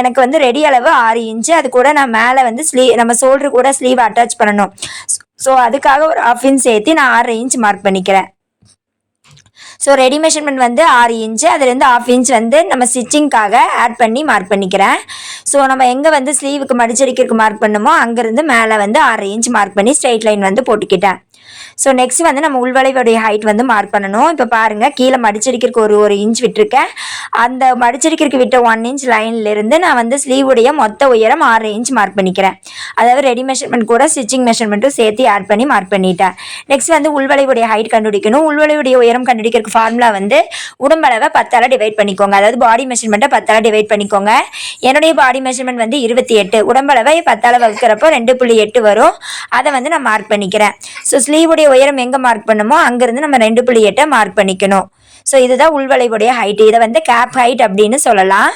எனக்கு வந்து ரெடி அளவு ஆறு இன்ச்சு அது கூட நான் மேலே வந்து ஸ்லீ நம்ம ஷோல்டர் கூட ஸ்லீவ் அட்டாச் பண்ணணும். ஸோ அதுக்காக ஒரு ஆஃப் இன்ச் சேர்த்து நான் ஆறரை இன்ச் மார்க் பண்ணிக்கிறேன். ஸோ ரெடி மெஷர்மெண்ட் வந்து ஆறு இன்ச்சு அதுலேருந்து ஆஃப் இன்ச் வந்து நம்ம ஸ்டிச்சிங்க்காக ஆட் பண்ணி மார்க் பண்ணிக்கிறேன். ஸோ நம்ம எங்கே வந்து ஸ்லீவுக்கு மடிச்சடிக்கிறதுக்கு மார்க் பண்ணுமோ அங்கேருந்து மேலே வந்து ஆறு இன்ச் மார்க் பண்ணி ஸ்ட்ரெயிட் லைன் வந்து போட்டுக்கிட்டேன். ஸோ நெக்ஸ்ட் வந்து நம்ம உள்வளைவுடைய ஹைட் வந்து மார்க் பண்ணணும். இப்போ பாருங்கள் கீழே மடிச்சடிக்கிறதுக்கு ஒரு ஒரு இன்ச் விட்டுருக்கேன். அந்த மடிச்சடிக்கிறதுக்கு விட்ட ஒன் இன்ச் லைன்லேருந்து நான் வந்து ஸ்லீவுடைய மொத்த உயரம் ஆறு இன்ச் மார்க் பண்ணிக்கிறேன். அதாவது ரெடி மெஷர்மெண்ட் கூட ஸ்டிச்சிங் மெஷர்மெண்ட்டும் சேர்த்து ஆட் பண்ணி மார்க் பண்ணிட்டேன். நெக்ஸ்ட் வந்து உள்வளைவுடைய ஹைட் கண்டுபிடிக்கணும். உள்வளைவுடைய உயரம் கண்டுபிடிக்கிறதுக்கு ஃபார்முலா வந்து உடம்பளவை பத்தால டிவைட் பண்ணிக்கோங்க. அதாவது பாடி மெஷர்மெண்ட்டை பத்தால டிவைட் பண்ணிக்கோங்க. என்னுடைய பாடி மெஷர்மெண்ட் வந்து இருபத்தி எட்டு. உடம்பளவை பத்தால வகுக்கிறப்போ ரெண்டு புள்ளி எட்டு வரும். அதை வந்து நான் மார்க் பண்ணிக்கிறேன். ஸோ ஸ்லீவ் ஸ்லீவுடைய உயரம் எங்கே மார்க் பண்ணுமோ அங்கேருந்து நம்ம ரெண்டு புள்ளி எட்டை மார்க் பண்ணிக்கணும். ஸோ இதுதான் உள்வளைவுடைய ஹைட் இதை வந்து கேப் ஹைட் அப்படின்னு சொல்லலாம்.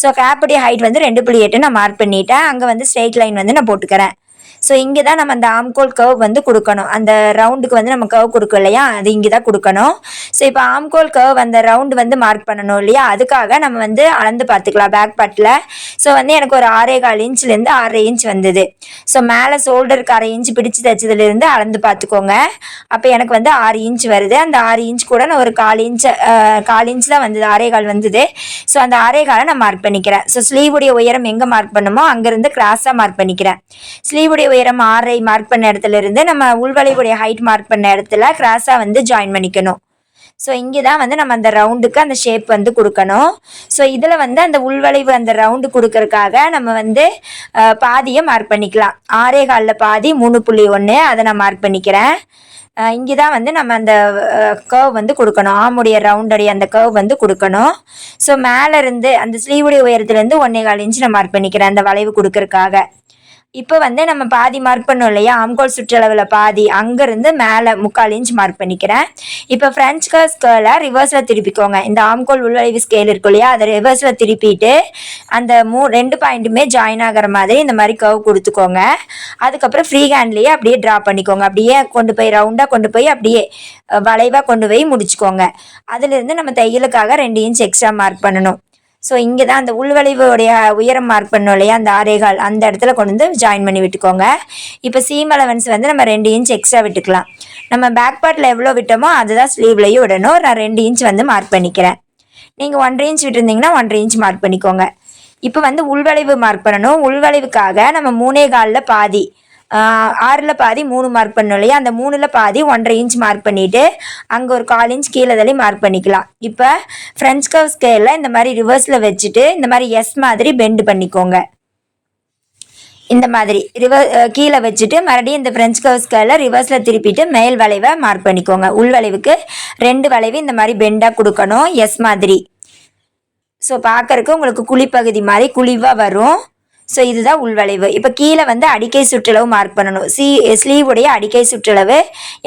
ஸோ கேப்புடைய ஹைட் வந்து ரெண்டு புள்ளி எட்டு நான் மார்க் பண்ணிட்டேன். அங்கே வந்து ஸ்ட்ரெயிட் லைன் வந்து நான் போட்டுக்கிறேன். ஸோ இங்கே தான் நம்ம அந்த ஆம்கோல் கர்வ் வந்து கொடுக்கணும். அந்த ரவுண்டுக்கு வந்து நம்ம கர்வ் கொடுக்கோம் இல்லையா? அது இங்கே தான் கொடுக்கணும். ஸோ இப்போ ஆம்கோல் கர்வ் அந்த ரவுண்டு வந்து மார்க் பண்ணணும் இல்லையா? அதுக்காக நம்ம வந்து அளந்து பார்த்துக்கலாம் பேக் பார்ட்டில் ஸோ வந்து எனக்கு ஒரு ஆறே கால் இன்ச்லேருந்து ஆறரை இன்ச் வந்தது. ஸோ மேலே ஷோல்டருக்கு அரை இன்ச் பிடிச்சி தைச்சதுலேருந்து அளந்து பார்த்துக்கோங்க. அப்போ எனக்கு வந்து ஆறு இன்ச் வருது. அந்த ஆறு இன்ச் கூட நான் ஒரு கால் இன்ச் கால் இன்ச் தான் வந்தது. ஆறே கால் வந்தது. ஸோ அந்த ஆறே காலை நான் மார்க் பண்ணிக்கிறேன். ஸோ ஸ்லீவுடைய உயரம் எங்கே மார்க் பண்ணுமோ அங்கேருந்து கிராஸாக மார்க் பண்ணிக்கிறேன். ஸ்லீவுடைய உயரம் ஆறை மார்க் பண்ண இடத்துல இருந்து நம்ம உள்வளைவுடைய ஹைட் மார்க் பண்ண இடத்துல கிராஸாக வந்து ஜாயின் பண்ணிக்கணும். ஸோ இங்கே தான் வந்து நம்ம அந்த ரவுண்டுக்கு அந்த ஷேப் வந்து கொடுக்கணும். ஸோ இதில் வந்து அந்த உள்வளைவு அந்த ரவுண்டு கொடுக்கறதுக்காக நம்ம வந்து பாதியை மார்க் பண்ணிக்கலாம். ஆறே காலில் பாதி மூணு புள்ளி ஒன்று அதை நான் மார்க் பண்ணிக்கிறேன். இங்கே தான் வந்து நம்ம அந்த கர்வ் வந்து கொடுக்கணும். ஆமுடைய ரவுண்டுடைய அந்த கர்வ் வந்து கொடுக்கணும். ஸோ மேலே இருந்து அந்த ஸ்லீவுடைய உயரத்துலேருந்து ஒன்றே கால் இன்ச்சு நான் மார்க் பண்ணிக்கிறேன் அந்த வளைவு கொடுக்கறதுக்காக. இப்போ வந்து நம்ம பாதி மார்க் பண்ணோம் இல்லையா? ஆம்கோல் சுற்றளவில் பாதி. அங்கேருந்து மேலே முக்கால் இன்ச் மார்க் பண்ணிக்கிறேன். இப்போ ஃப்ரெஞ்ச் கர் ஸ்கேலை ரிவர்ஸில் திருப்பிக்கோங்க. இந்த ஆம்கோல் உள்வளைவு ஸ்கேல் இருக்கும் இல்லையா? அதை ரிவர்ஸில் திருப்பிட்டு அந்த மூ ரெண்டு பாயிண்ட்டுமே ஜாயின் ஆகிற மாதிரி இந்த மாதிரி கர்வ் கொடுத்துக்கோங்க. அதுக்கப்புறம் ஃப்ரீ ஹேண்ட்லேயே அப்படியே ட்ரா பண்ணிக்கோங்க. அப்படியே கொண்டு போய் ரவுண்டாக கொண்டு போய் அப்படியே வளைவாக கொண்டு போய் முடிச்சுக்கோங்க. அதுலேருந்து நம்ம தையலுக்காக ரெண்டு இன்ச் எக்ஸ்ட்ரா மார்க் பண்ணணும். ஸோ இங்கே தான் அந்த உள்வளைவுடைய உயரம் மார்க் பண்ணோம் இல்லையா? அந்த ஆரேகால் அந்த இடத்துல கொண்டு வந்து ஜாயின் பண்ணி விட்டுக்கோங்க. இப்போ சீம் அலவன்ஸ் வந்து நம்ம ரெண்டு இன்ச் எக்ஸ்ட்ரா விட்டுக்கலாம். நம்ம பேக் பார்ட்டில் எவ்வளோ விட்டோமோ அதுதான் ஸ்லீவ்லையும் விடணும். நான் ரெண்டு இன்ச் வந்து மார்க் பண்ணிக்கிறேன். நீங்கள் ஒன்றரை இன்ச் விட்டுருந்தீங்கன்னா ஒன்றரை இன்ச் மார்க் பண்ணிக்கோங்க. இப்போ வந்து உள்வளைவு மார்க் பண்ணணும். உள்வளைவுக்காக நம்ம மூணே காலில் பாதி ஆறில் பாதி மூணு மார்க் பண்ணோம் இல்லையா? அந்த மூணில் பாதி ஒன்றரை இன்ச் மார்க் பண்ணிவிட்டு அங்கே ஒரு கால் இன்ச் கீழே தள்ளி மார்க் பண்ணிக்கலாம். இப்போ ஃப்ரெஞ்ச் கவ் ஸ்கேலில் இந்த மாதிரி ரிவர்ஸில் வச்சுட்டு இந்த மாதிரி எஸ் மாதிரி பெண்டு பண்ணிக்கோங்க. இந்த மாதிரி ரிவ கீழே வச்சுட்டு மறுபடியும் இந்த ஃப்ரெஞ்ச் கர்வ் ரிவர்ஸில் திருப்பிட்டு மேல் வளைவை மார்க் பண்ணிக்கோங்க. உள் வளைவுக்கு ரெண்டு வளைவு இந்த மாதிரி பெண்டாக கொடுக்கணும் எஸ் மாதிரி. ஸோ பார்க்குறக்கு உங்களுக்கு குழிப்பகுதி மாதிரி குழிவாக வரும். ஸோ இதுதான் உள்வளைவு இப்போ கீழே வந்து அடிக்கை சுற்றளவு மார்க் பண்ணணும். சி ஸ்லீவுடைய அடிக்கை சுற்றளவு.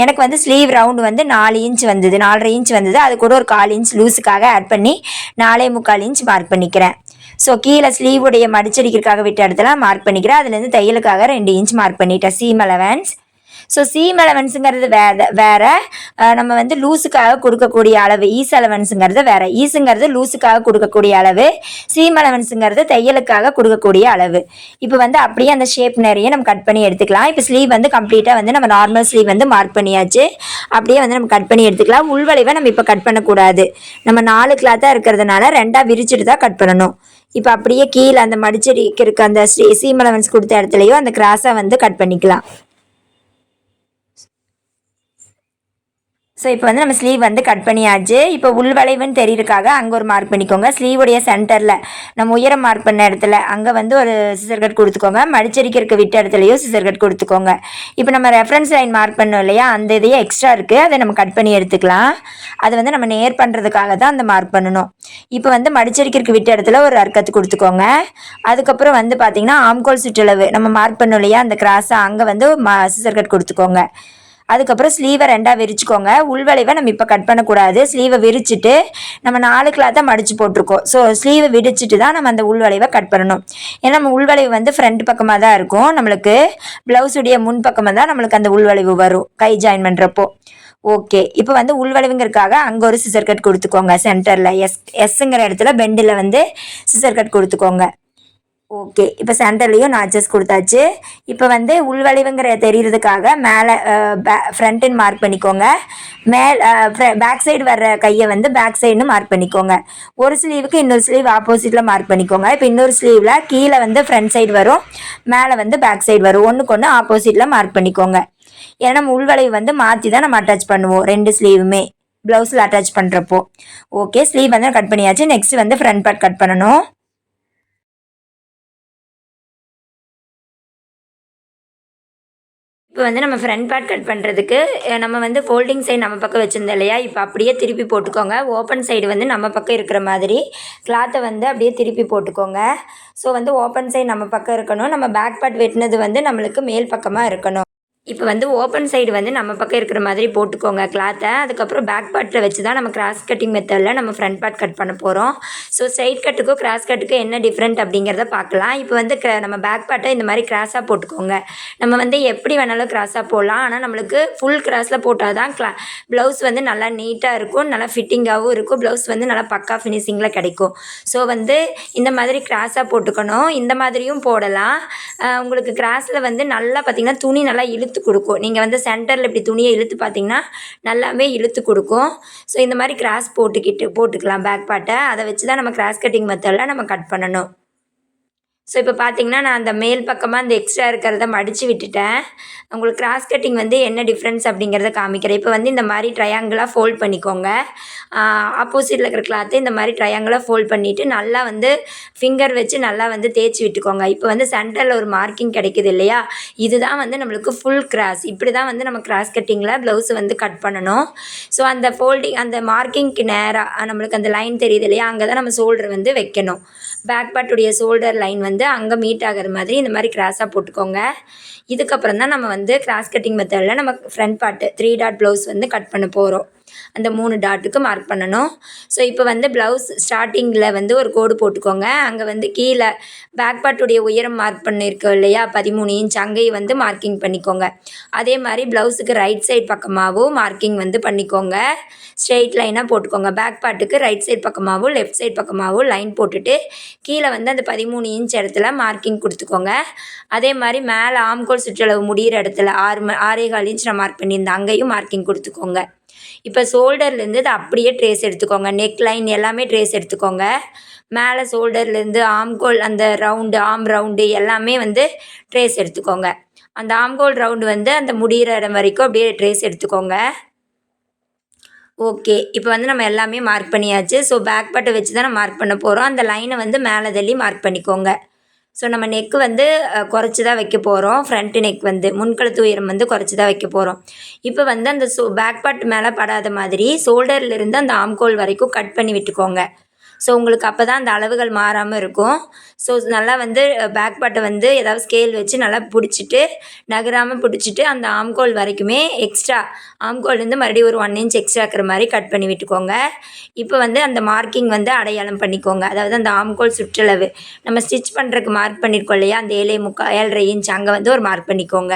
எனக்கு வந்து ஸ்லீவ் ரவுண்டு வந்து நாலு இன்ச் வந்தது. நாலரை இன்ச் வந்தது. அது கூட ஒரு கால் இன்ச் லூஸுக்காக ஆட் பண்ணி நாலே முக்கால் இன்ச் மார்க் பண்ணிக்கிறேன். ஸோ கீழே ஸ்லீவுடைய மடிச்சடிக்கிறதுக்காக விட்ட இடத்துல மார்க் பண்ணிக்கிறேன். அதுலேருந்து தையலுக்காக ரெண்டு இன்ச் மார்க் பண்ணிட்டேன். சீம் அலவன்ஸ் ஸோ சீம் அலவன்ஸுங்கிறது வேற வேற. நம்ம வந்து லூஸுக்காக கொடுக்கக்கூடிய அளவு ஈஸ் அலவன்ஸுங்கிறது வேற. ஈஸுங்கிறது லூஸுக்காக கொடுக்கக்கூடிய அளவு சீம் அலவன்ஸுங்கிறது தையலுக்காக கொடுக்கக்கூடிய அளவு. இப்போ வந்து அப்படியே அந்த ஷேப் நிறைய நம்ம கட் பண்ணி எடுத்துக்கலாம். இப்போ ஸ்லீவ் வந்து கம்ப்ளீட்டாக வந்து நம்ம நார்மல் ஸ்லீவ் வந்து மார்க் பண்ணியாச்சு. அப்படியே வந்து நம்ம கட் பண்ணி எடுத்துக்கலாம். உள்வளைவை நம்ம இப்போ கட் பண்ணக்கூடாது. நம்ம நாலு கிளாத்தாக இருக்கிறதுனால ரெண்டாக விரிச்சிட்டு தான் கட் பண்ணணும். இப்போ அப்படியே கீழே அந்த மடிச்சடிக்கு இருக்க அந்த சீம் அலவன்ஸ் கொடுத்த இடத்துலையும் அந்த கிராஸை வந்து கட் பண்ணிக்கலாம். ஸோ இப்போ வந்து நம்ம ஸ்லீவ் வந்து கட் பண்ணியாச்சு. இப்போ உள்வளைவுன்னு தெரியறதுக்காக அங்கே ஒரு மார்க் பண்ணிக்கோங்க. ஸ்லீவுடைய சென்டரில் நம்ம உயரம் மார்க் பண்ண இடத்துல அங்கே வந்து ஒரு சிசர் கட் கொடுத்துக்கோங்க. மடிச்சடிக்கிறதுக்கு விட்ட இடத்துலையும் சிசர் கட் கொடுத்துக்கோங்க. இப்போ நம்ம ரெஃபரன்ஸ் லைன் மார்க் பண்ணோம் இல்லையா? அந்த இதையே எக்ஸ்ட்ரா இருக்குது அதை நம்ம கட் பண்ணி எடுத்துக்கலாம். அது வந்து நம்ம நேர் பண்ணுறதுக்காக தான் அந்த மார்க் பண்ணணும். இப்போ வந்து மடிச்சடிக்கிறதுக்கு விட்ட இடத்துல ஒரு அர்க்கத்து கொடுத்துக்கோங்க. அதுக்கப்புறம் வந்து பார்த்தீங்கன்னா ஆம்கோல் சுற்றளவு நம்ம மார்க் பண்ணோம் இல்லையா? அந்த கிராஸை அங்கே வந்து சிசர் கட் கொடுத்துக்கோங்க. அதுக்கப்புறம் ஸ்லீவை ரெண்டாக விரிச்சுக்கோங்க. உள்வளைவை நம்ம இப்போ கட் பண்ணக்கூடாது. ஸ்லீவை விரிச்சிட்டு நம்ம நாலு கிளாத்தை மடித்து போட்டிருக்கோம். ஸோ ஸ்லீவை விரிச்சிட்டு தான் நம்ம அந்த உள்வளைவை கட் பண்ணணும். ஏன்னா நம்ம உள்வளைவு வந்து ஃப்ரண்ட் பக்கமாக தான் இருக்கும். நம்மளுக்கு ப்ளவுஸுடைய முன் பக்கமாக தான் நம்மளுக்கு அந்த உள்வளைவு வரும். கை ஜாயின் பண்ணுறப்போ ஓகே இப்போ வந்து உள்வளைவுங்கிறதுக்காக அங்கே ஒரு சிசர் கட் கொடுத்துக்கோங்க. சென்டரில் எஸ் எஸ்ஸுங்கிற இடத்துல பெண்டில் வந்து சிசர் கட் கொடுத்துக்கோங்க. ஓகே இப்போ சென்டர்லேயும் அட்ஜஸ்ட் கொடுத்தாச்சு. இப்போ வந்து உள்வளைவுங்கிற தெரியறதுக்காக மேலே ஃப்ரண்ட்டுன்னு மார்க் பண்ணிக்கோங்க. மேல் பேக் சைடு வர்ற கையை வந்து பேக் சைடுன்னு மார்க் பண்ணிக்கோங்க. ஒரு ஸ்லீவுக்கு இன்னொரு ஸ்லீவ் ஆப்போசிட்டில் மார்க் பண்ணிக்கோங்க. இப்போ இன்னொரு ஸ்லீவில் கீழே வந்து ஃப்ரண்ட் சைடு வரும். மேலே வந்து பேக் சைடு வரும். ஒன்றுக்கு ஒன்று ஆப்போசிட்டில் மார்க் பண்ணிக்கோங்க. ஏன்னா நம்ம உள்வளைவு வந்து மாற்றி தான் நம்ம அட்டாச் பண்ணுவோம். ரெண்டு ஸ்லீவுமே ப்ளவுஸில் அட்டாச் பண்ணுறப்போ ஓகே ஸ்லீவ் வந்து கட் பண்ணியாச்சு. நெக்ஸ்ட் வந்து ஃப்ரண்ட் பார்ட் கட் பண்ணணும். இப்போ வந்து நம்ம ஃப்ரண்ட் பார்ட் கட் பண்ணுறதுக்கு நம்ம வந்து ஃபோல்டிங் சைடு நம்ம பக்கம் வச்சுருந்தோம் இல்லையா? இப்போ அப்படியே திருப்பி போட்டுக்கோங்க. ஓப்பன் சைடு வந்து நம்ம பக்கம் இருக்கிற மாதிரி. கிளாத்தை வந்து அப்படியே திருப்பி போட்டுக்கோங்க. ஸோ வந்து ஓப்பன் சைடு நம்ம பக்கம் இருக்கணும். நம்ம பேக் பார்ட் வெட்டினது வந்து நம்மளுக்கு மேல் பக்கமாக இருக்கணும். இப்போ வந்து ஓப்பன் சைடு வந்து நம்ம பக்கம் இருக்கிற மாதிரி போட்டுக்கோங்க கிளாத்தை அதுக்கப்புறம் பேக் பார்ட்டில் வச்சு தான் நம்ம கிராஸ் கட்டிங் மெத்தடில் நம்ம ஃப்ரண்ட் பார்ட் கட் பண்ண போகிறோம் ஸோ ஸ்ட்ரைட் கட்டுக்கும் கிராஸ் கட்டுக்கும் என்ன டிஃப்ரெண்ட் அப்படிங்கிறத பார்க்கலாம். இப்போ வந்து க- நம்ம பேக் பார்ட்டை இந்த மாதிரி கிராஸாக போட்டுக்கோங்க. நம்ம வந்து எப்படி வேணாலும் கிராஸாக போடலாம். ஆனால் நம்மளுக்கு ஃபுல் கிராஸில் போட்டால் தான் கிளா ப்ளவுஸ் வந்து நல்லா நீட்டாக இருக்கும் நல்லா ஃபிட்டிங்காகவும் இருக்கும். ப்ளவுஸ் வந்து நல்லா பக்கா ஃபினிஷிங்கில் கிடைக்கும். ஸோ வந்து இந்த மாதிரி கிராஸாக போட்டுக்கணும். இந்த மாதிரியும் போடலாம். உங்களுக்கு கிராஸில் வந்து நல்லா பார்த்தீங்கன்னா துணி நல்லா இழுத்து கொடுக்கும். நீங்கள் வந்து சென்டரில் இப்படி துணியை இழுத்து பார்த்தீங்கன்னா நல்லாவே இழுத்து கொடுக்கும். ஸோ இந்த மாதிரி கிராஸ் போட்டுக்கிட்டு போட்டுக்கலாம் பேக் பாட்டை அதை வச்சு தான் நம்ம கிராஸ் கட்டிங் மெத்தடில் நம்ம கட் பண்ணணும். ஸோ இப்போ பார்த்தீங்கன்னா நான் அந்த மேல் பக்கமாக அந்த எக்ஸ்ட்ரா இருக்கிறத மடித்து விட்டுட்டேன். உங்களுக்கு கிராஸ் கட்டிங் வந்து என்ன டிஃப்ரென்ஸ் அப்படிங்கிறத காமிக்கிறேன். இப்போ வந்து இந்த மாதிரி ட்ரையாங்கிளாக ஃபோல்ட் பண்ணிக்கோங்க. ஆப்போசிட்டில் இருக்கிற கிளாத்தை இந்த மாதிரி ட்ரையாங்கிளாக ஃபோல்ட் பண்ணிவிட்டு நல்லா வந்து ஃபிங்கர் வச்சு நல்லா வந்து தேய்ச்சி விட்டுக்கோங்க. இப்போ வந்து சென்டரில் ஒரு மார்க்கிங் கிடைக்குது இல்லையா? இதுதான் வந்து நம்மளுக்கு ஃபுல் கிராஸ் இப்படி தான் வந்து நம்ம கிராஸ் கட்டிங்கில் ப்ளவுஸை வந்து கட் பண்ணணும். ஸோ அந்த ஃபோல்டிங் அந்த மார்க்கிங்க்கு நேராக நம்மளுக்கு அந்த லைன் தெரியுது இல்லையா? அங்கே தான் நம்ம ஷோல்டர் வந்து வைக்கணும். பேக் பார்ட்டுடைய ஷோல்டர் லைன் வந்து அங்கே மீட் ஆகிற மாதிரி இந்த மாதிரி கிராஸாக போட்டுக்கோங்க. இதுக்கப்புறம் தான் நம்ம வந்து கிராஸ் கட்டிங் மெத்தடில் நம்ம front part three dot blouse வந்து கட் பண்ண போகிறோம் அந்த மூணு டாட்டுக்கு மார்க் பண்ணணும். ஸோ இப்போ வந்து ப்ளவுஸ் ஸ்டார்டிங்கில் வந்து ஒரு கோடு போட்டுக்கோங்க. அங்கே வந்து கீழே பேக் பார்ட்டுடைய உயரம் மார்க் பண்ணியிருக்கோம் இல்லையா? பதிமூணு இன்ச் அங்கேயும் வந்து மார்க்கிங் பண்ணிக்கோங்க. அதே மாதிரி ப்ளவுஸுக்கு ரைட் சைடு பக்கமாகவும் மார்க்கிங் வந்து பண்ணிக்கோங்க. ஸ்ட்ரெயிட் லைனாக போட்டுக்கோங்க. பேக் பார்ட்டுக்கு ரைட் சைடு பக்கமாகவும் லெஃப்ட் சைடு பக்கமாகவும் லைன் போட்டுட்டு கீழே வந்து அந்த பதிமூணு இன்ச் இடத்துல மார்க்கிங் கொடுத்துக்கோங்க. அதே மாதிரி மேலே ஆம்கோல் சுற்றளவு முடிகிற இடத்துல ஆறு ம ஆறே கால் இன்ச் நான் மார்க் பண்ணியிருந்தேன் அங்கேயும் மார்க்கிங் கொடுத்துக்கோங்க. இப்போ ஷோல்டர்லேருந்து இது அப்படியே ட்ரேஸ் எடுத்துக்கோங்க. நெக் லைன் எல்லாமே ட்ரேஸ் எடுத்துக்கோங்க. மேலே ஷோல்டர்லேருந்து ஆம்கோல் அந்த ரவுண்டு ஆம் ரவுண்டு எல்லாமே வந்து ட்ரேஸ் எடுத்துக்கோங்க. அந்த ஆம்கோல் ரவுண்டு வந்து அந்த முடிகிற இடம் வரைக்கும் அப்படியே ட்ரேஸ் எடுத்துக்கோங்க. ஓகே இப்போ வந்து நம்ம எல்லாமே மார்க் பண்ணியாச்சு. ஸோ பேக் பட்டை வச்சு தான் நம்ம மார்க் பண்ண போகிறோம் அந்த லைனை வந்து மேலே தள்ளி மார்க் பண்ணிக்கோங்க. ஸோ நம்ம நெக் வந்து குறைச்சி தான் வைக்க போகிறோம் ஃப்ரண்ட் நெக் வந்து முன்கழுத்து உயரம் வந்து குறைச்சி தான் வைக்க போகிறோம் இப்போ வந்து அந்த சோ பேக் பார்ட் மேலே படாத மாதிரி ஷோல்டர்லேருந்து அந்த ஆம்கோல் வரைக்கும் கட் பண்ணி விட்டுக்கோங்க. ஸோ உங்களுக்கு அப்போ தான் அந்த அளவுகள் மாறாமல் இருக்கும். ஸோ நல்லா வந்து பேக் பாட்டை வந்து ஏதாவது ஸ்கேல் வச்சு நல்லா பிடிச்சிட்டு நகராமல் பிடிச்சிட்டு அந்த ஆம்கோல் வரைக்குமே எக்ஸ்ட்ரா ஆம்கோல்லேருந்து மறுபடியும் ஒரு ஒன் இன்ச் எக்ஸ்ட்ரா இருக்கிற மாதிரி கட் பண்ணி விட்டுக்கோங்க. இப்போ வந்து அந்த மார்க்கிங் வந்து அடையாளம் பண்ணிக்கோங்க. அதாவது அந்த ஆம்கோல் சுற்றளவு. நம்ம ஸ்டிச் பண்ணுறதுக்கு மார்க் பண்ணியிருக்கோம் இல்லையா? அந்த ஏழை முக்கால் ஏழரை இன்ச் அங்கே வந்து ஒரு மார்க் பண்ணிக்கோங்க.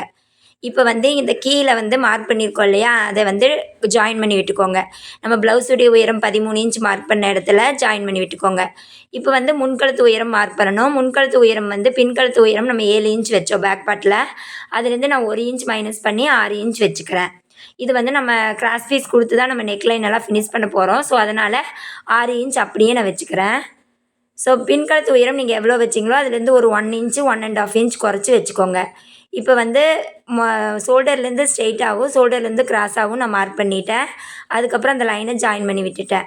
இப்போ வந்து இந்த கீழே வந்து மார்க் பண்ணியிருக்கோம் இல்லையா? அதை வந்து ஜாயின் பண்ணி விட்டுக்கோங்க. நம்ம ப்ளவுஸுடைய உயரம் பதிமூணு இன்ச் மார்க் பண்ண இடத்துல ஜாயின் பண்ணி விட்டுக்கோங்க. இப்போ வந்து முன்கழுத்து உயரம் மார்க் பண்ணணும். முன்கழுத்து உயரம் வந்து பின்கழுத்து உயரம் நம்ம ஏழு இன்ச் வச்சோம் பேக் பார்ட்டில் அதுலேருந்து நான் ஒரு இன்ச் மைனஸ் பண்ணி ஆறு இன்ச் வச்சுக்கிறேன். இது வந்து நம்ம கிராஸ் பீஸ் கொடுத்து தான் நம்ம நெக்லைன் எல்லாம் ஃபினிஷ் பண்ண போகிறோம் ஸோ அதனால் ஆறு இன்ச் அப்படியே நான் வச்சுக்கிறேன். ஸோ பின்கழுத்து உயரம் நீங்கள் எவ்வளோ வச்சிங்களோ அதுலேருந்து ஒரு one inch one and half inch குறைச்சி வச்சுக்கோங்க. இப்போ வந்து ம ஷோல்டர்லேருந்து ஸ்ட்ரெயிட்டாகவும் ஷோல்டர்லேருந்து கிராஸாகவும் நான் மார்க் பண்ணிட்டேன். அதுக்கப்புறம் அந்த லைனை ஜாயின் பண்ணி விட்டுட்டேன்.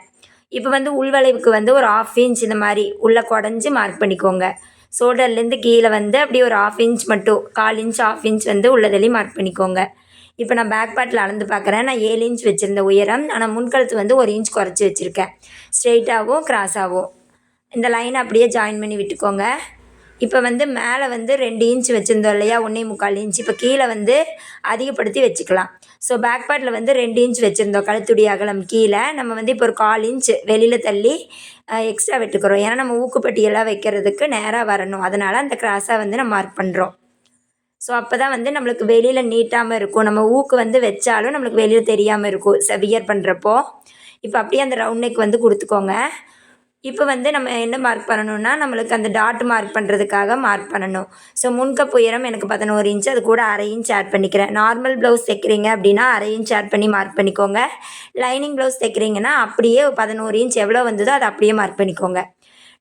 இப்போ வந்து உள்வளைவுக்கு வந்து ஒரு ஆஃப் இன்ச் இந்த மாதிரி உள்ளே குடஞ்சி மார்க் பண்ணிக்கோங்க. ஷோல்டர்லேருந்து கீழே வந்து அப்படியே ஒரு ஆஃப் இன்ச் மட்டும் கால் இன்ச் ஆஃப் இன்ச் வந்து உள்ளதள்ளி மார்க் பண்ணிக்கோங்க. இப்போ நான் பேக் பார்ட்டில் அளந்து பார்க்குறேன். நான் ஏழு இன்ச் வச்சுருந்த உயரம் ஆனால் முன்கழுத்து வந்து ஒரு இன்ச் குறைச்சி வச்சுருக்கேன். ஸ்ட்ரெயிட்டாகவும் கிராஸாகவும் இந்த லைனை அப்படியே ஜாயின் பண்ணி விட்டுக்கோங்க. இப்போ வந்து மேலே வந்து ரெண்டு இன்ச் வச்சுருந்தோம் இல்லையா? ஒன்றே முக்கால் இன்ச். இப்போ கீழே வந்து அதிகப்படுத்தி வச்சுக்கலாம். ஸோ பேக் பார்ட்டில் வந்து ரெண்டு இன்ச் வச்சுருந்தோம். கழுத்துடைய அகலம் கீழே. நம்ம வந்து இப்போ ஒரு கால் இன்ச் வெளியில் தள்ளி எக்ஸ்ட்ரா வெட்டுக்கிறோம். ஏன்னா நம்ம ஊக்குப்பட்டியெல்லாம் வைக்கிறதுக்கு நேராக வரணும். அதனால் அந்த கிராஸாக வந்து நம்ம மார்க் பண்ணுறோம் ஸோ அப்போ தான் வந்து நம்மளுக்கு வெளியில் நீட்டாமல் இருக்கும். நம்ம ஊக்கு வந்து வச்சாலும் நம்மளுக்கு வெளியில் தெரியாமல் இருக்கும். வியர் பண்ணுறப்போ இப்போ அப்படியே அந்த ரவுண்ட் நெக் வந்து கொடுத்துக்கோங்க. இப்போ வந்து நம்ம என்ன மார்க் பண்ணணும்னா நம்மளுக்கு அந்த டாட் மார்க் பண்ணுறதுக்காக மார்க் பண்ணணும். ஸோ முன்கப் உயரம் எனக்கு பதினோரு இன்ச் அது கூட அரை இன்ச் ஆட் பண்ணிக்கிறேன். நார்மல் ப்ளவுஸ் தைக்கிறீங்க அப்படின்னா அரை இன்ச் ஆட் பண்ணி மார்க் பண்ணிக்கோங்க. லைனிங் ப்ளவுஸ் தைக்கிறீங்கன்னா அப்படியே பதினோரு இன்ச் எவ்வளோ வந்ததோ அதை அப்படியே மார்க் பண்ணிக்கோங்க.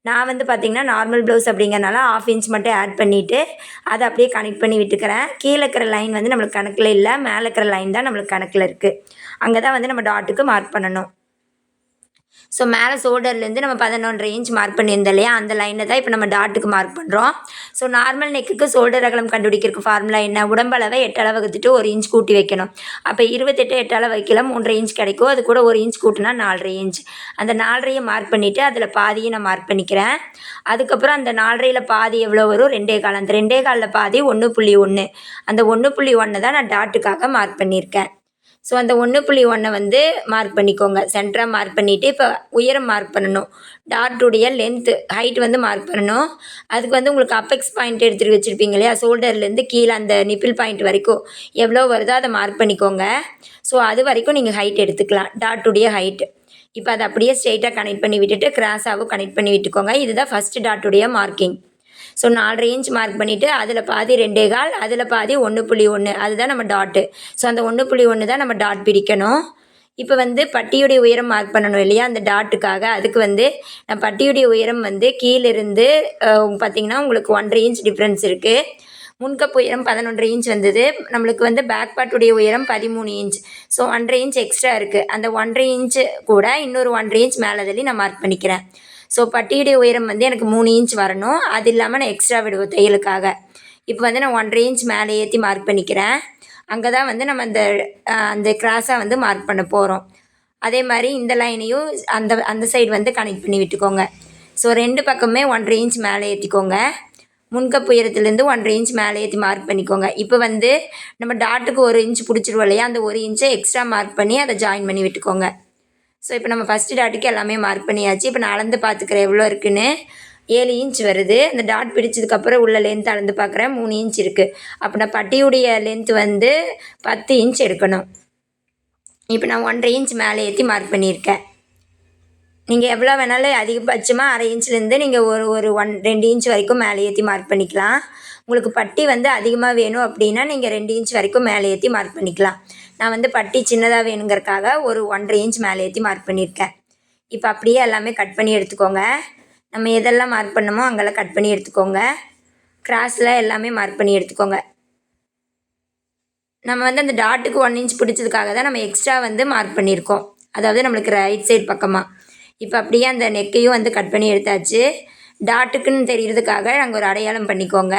நான் வந்து பார்த்திங்கன்னா நார்மல் ப்ளவுஸ் அப்படிங்கிறனால ஆஃப் இன்ச் மட்டும் ஆட் பண்ணிவிட்டு அதை அப்படியே கனெக்ட் பண்ணி விட்டுக்கிறேன். கீழே இருக்கிற லைன் வந்து நம்மளுக்கு கணக்கில் இல்லை மேலே இருக்கிற லைன் தான் நம்மளுக்கு கணக்கில் இருக்குது அங்கே தான் வந்து நம்ம டாட்டுக்கு மார்க் பண்ணணும். ஸோ மேலே ஷோல்டர்லேருந்து நம்ம பதினொன்றரை இன்ச் மார்க் பண்ணியிருந்தோம் இல்லையா? அந்த லைனை தான் இப்போ நம்ம டாட்டுக்கு மார்க் பண்ணுறோம் ஸோ நார்மல் நெக்குக்கு ஷோல்டர் அகலம் கண்டுபிடிக்கிறதுக்கு ஃபார்முலா என்ன? உடம்பளவை எட்டளவு வகுத்துட்டு ஒரு இன்ச் கூட்டி வைக்கணும். அப்போ இருபத்தெட்டு எட்டளவு வைக்கல மூன்றரை இன்ச் கிடைக்கும். அது கூட ஒரு இன்ச் கூட்டினா நாலரை இன்ச் அந்த நாலரையை மார்க் பண்ணிவிட்டு அதில் பாதியை நான் மார்க் பண்ணிக்கிறேன். அதுக்கப்புறம் அந்த நாலரையில் பாதி எவ்வளோ வரும்? ரெண்டே கால். அந்த ரெண்டே காலில் பாதி ஒன்று புள்ளி ஒன்று அந்த ஒன்று புள்ளி ஒன்று தான் நான் டாட்டுக்காக மார்க் பண்ணியிருக்கேன். ஸோ அந்த ஒன்று புள்ளி ஒன்றை வந்து மார்க் பண்ணிக்கோங்க. சென்டராக மார்க் பண்ணிவிட்டு இப்போ உயரம் மார்க் பண்ணணும். டாட்டுடைய லென்த்து ஹைட் வந்து மார்க் பண்ணணும். அதுக்கு வந்து உங்களுக்கு அப்பெக்ஸ் பாயிண்ட் எடுத்துகிட்டு வச்சுருப்பீங்க இல்லையா? ஷோல்டர்லேருந்து கீழே அந்த நிப்பிள் பாயிண்ட் வரைக்கும் எவ்வளோ வருதோ அதை மார்க் பண்ணிக்கோங்க. ஸோ அது வரைக்கும் நீங்கள் ஹைட் எடுத்துக்கலாம். டாட்டுடைய ஹைட்டு இப்போ அதை அப்படியே ஸ்ட்ரெயிட்டாக கனெக்ட் பண்ணி விட்டுட்டு கிராஸாகவும் கனெக்ட் பண்ணி விட்டுக்கோங்க. இதுதான் ஃபஸ்ட்டு டாட்டுடைய மார்க்கிங் ஸோ நாலரை இன்ச் மார்க் பண்ணிவிட்டு அதில் பாதி ரெண்டே கால் அதில் பாதி ஒன்று புள்ளி ஒன்று அதுதான் நம்ம டாட்டு ஸோ அந்த ஒன்று புள்ளி ஒன்று தான் நம்ம டாட் பிடிக்கணும் இப்போ வந்து பட்டியுடைய உயரம் மார்க் பண்ணணும் இல்லையா? அந்த டாட்டுக்காக அதுக்கு வந்து நான் பட்டியுடைய உயரம் வந்து கீழிருந்து பார்த்திங்கன்னா உங்களுக்கு ஒன்றரை இன்ச் டிஃப்ரென்ஸ் இருக்குது முன்கப் உயரம் பதினொன்றரை இன்ச் வந்தது. நம்மளுக்கு வந்து பேக் பார்ட்டுடைய உயரம் பதிமூணு இன்ச் ஸோ ஒன்றரை இன்ச் எக்ஸ்ட்ரா இருக்குது அந்த ஒன்றரை இன்ச்சு கூட இன்னொரு ஒன்றரை இன்ச் மேலே தள்ளி நான் மார்க் பண்ணிக்கிறேன். ஸோ பட்டியுடைய உயரம் வந்து எனக்கு மூணு இன்ச் வரணும். அது இல்லாமல் நான் எக்ஸ்ட்ரா விடுவோம் தையலுக்காக. இப்போ வந்து நான் ஒன்றரை இன்ச் மேலே ஏற்றி மார்க் பண்ணிக்கிறேன். அங்கே தான் வந்து நம்ம அந்த அந்த கிராஸாக வந்து மார்க் பண்ண போகிறோம் அதே மாதிரி இந்த லைனையும் அந்த அந்த சைடு வந்து கனெக்ட் பண்ணி விட்டுக்கோங்க. ஸோ ரெண்டு பக்கமே ஒன்றரை இன்ச் மேலே ஏற்றிக்கோங்க முன்கப் உயரத்துலேருந்து ஒன்றரை இன்ச் மேலே ஏற்றி மார்க் பண்ணிக்கோங்க. இப்போ வந்து நம்ம டாட்டுக்கு ஒரு இன்ச் பிடிச்சிருவோம் இல்லையா? அந்த ஒரு இன்ச்சை எக்ஸ்ட்ரா மார்க் பண்ணி அதை ஜாயின் பண்ணி விட்டுக்கோங்க. ஸோ இப்போ நம்ம ஃபஸ்ட்டு டாட்டுக்கு எல்லாமே மார்க் பண்ணியாச்சு. இப்போ நான் அளந்து பார்த்துக்கிறேன் எவ்வளோ இருக்குதுன்னு ஏழு இன்ச் வருது. அந்த டாட் பிடிச்சதுக்கப்புறம் உள்ள லென்த் அளந்து பார்க்குறேன். மூணு இன்ச் இருக்குது அப்போ நான் பட்டியுடைய லென்த் வந்து பத்து இன்ச் எடுக்கணும். இப்போ நான் ஒன்றரை இன்ச் மேலே ஏற்றி மார்க் பண்ணியிருக்கேன். நீங்கள் எவ்வளோ வேணாலும் அதிகபட்சமாக அரை இன்ச்லேருந்து நீங்கள் ஒரு ஒரு ஒன் ரெண்டு இன்ச் வரைக்கும் மேலே ஏற்றி மார்க் பண்ணிக்கலாம். உங்களுக்கு பட்டி வந்து அதிகமாக வேணும் அப்படின்னா நீங்கள் ரெண்டு இன்ச் வரைக்கும் மேலே ஏற்றி மார்க் பண்ணிக்கலாம். நான் வந்து பட்டி சின்னதாக வேணுங்கிறக்காக ஒரு ஒன்றரை இன்ச் மேலே ஏற்றி மார்க் பண்ணியிருக்கேன். இப்போ அப்படியே எல்லாமே கட் பண்ணி எடுத்துக்கோங்க. நம்ம எதெல்லாம் மார்க் பண்ணமோ அங்கெல்லாம் கட் பண்ணி எடுத்துக்கோங்க. கிராஸில் எல்லாமே மார்க் பண்ணி எடுத்துக்கோங்க. நம்ம வந்து அந்த டாட்டுக்கு ஒன் இன்ச் பிடிச்சதுக்காக தான் நம்ம எக்ஸ்ட்ரா வந்து மார்க் பண்ணியிருக்கோம். அதாவது நம்மளுக்கு ரைட் சைடு பக்கமாக இப்போ அப்படியே அந்த நெக்கையும் வந்து கட் பண்ணி எடுத்தாச்சு. டாட்டுக்குன்னு தெரியறதுக்காக நாங்கள் ஒரு அடையாளம் பண்ணிக்கோங்க.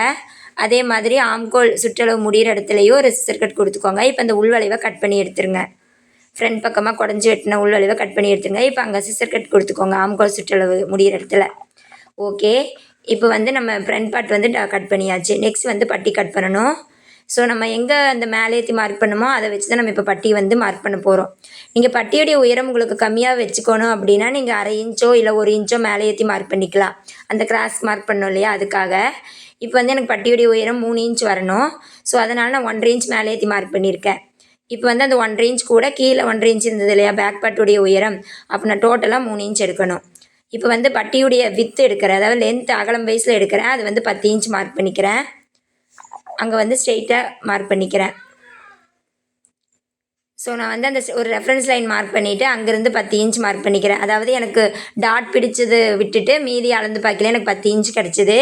அதே மாதிரி ஆம்கோல் சுற்றளவு முடிகிற இடத்துலையும் ஒரு சிசர் கட் கொடுத்துக்கோங்க. இப்போ அந்த உள்வளைவை கட் பண்ணி எடுத்துருங்க. ஃப்ரண்ட் பக்கமாக குடஞ்சி வெட்டின உள்வளைவை கட் பண்ணி எடுத்துருங்க. இப்போ அங்கே சிசர் கட் கொடுத்துக்கோங்க ஆம்கோல் சுற்றளவு முடிகிற இடத்துல. ஓகே இப்போ வந்து நம்ம ஃப்ரண்ட் பார்ட் வந்து கட் பண்ணியாச்சு. நெக்ஸ்ட் வந்து பட்டி கட் பண்ணணும். ஸோ நம்ம எங்கே அந்த மேலே ஏற்றி மார்க் பண்ணுமோ அதை வச்சு தான் நம்ம இப்போ பட்டி வந்து மார்க் பண்ண போகிறோம் நீங்கள் பட்டியுடைய உயரம் உங்களுக்கு கம்மியாக வச்சுக்கணும் அப்படின்னா நீங்கள் அரை இன்ச்சோ இல்லை ஒரு இன்ச்சோ மேலே ஏற்றி மார்க் பண்ணிக்கலாம். அந்த கிராஸ் மார்க் பண்ணோம் இல்லையா? அதுக்காக. இப்போ வந்து எனக்கு பட்டியுடைய உயரம் மூணு இன்ச் வரணும். ஸோ அதனால் நான் ஒன்றரை இன்ச் மேலே ஏற்றி மார்க் பண்ணியிருக்கேன். இப்போ வந்து அந்த ஒன்றரை இன்ச் கூட கீழே ஒன்றரை இன்ச் இருந்தது இல்லையா? பேக் பட்டுடைய உயரம். அப்போ நான் டோட்டலாக மூணு இன்ச் எடுக்கணும். இப்போ வந்து பட்டியுடைய வித்து எடுக்கிறேன். அதாவது லென்த் அகலம் வயசில் எடுக்கிறேன். அது வந்து பத்து இன்ச் மார்க் பண்ணிக்கிறேன். அங்கே வந்து ஸ்ட்ரெயிட்டாக மார்க் பண்ணிக்கிறேன். ஸோ நான் வந்து அந்த ஒரு ரெஃபரன்ஸ் லைன் மார்க் பண்ணிவிட்டு அங்கேருந்து பத்து இன்ச் மார்க் பண்ணிக்கிறேன். அதாவது எனக்கு டாட் பிடிச்சது விட்டுட்டு மீதி அளந்து பார்க்கல. எனக்கு பத்து இன்ச் கிடச்சிது.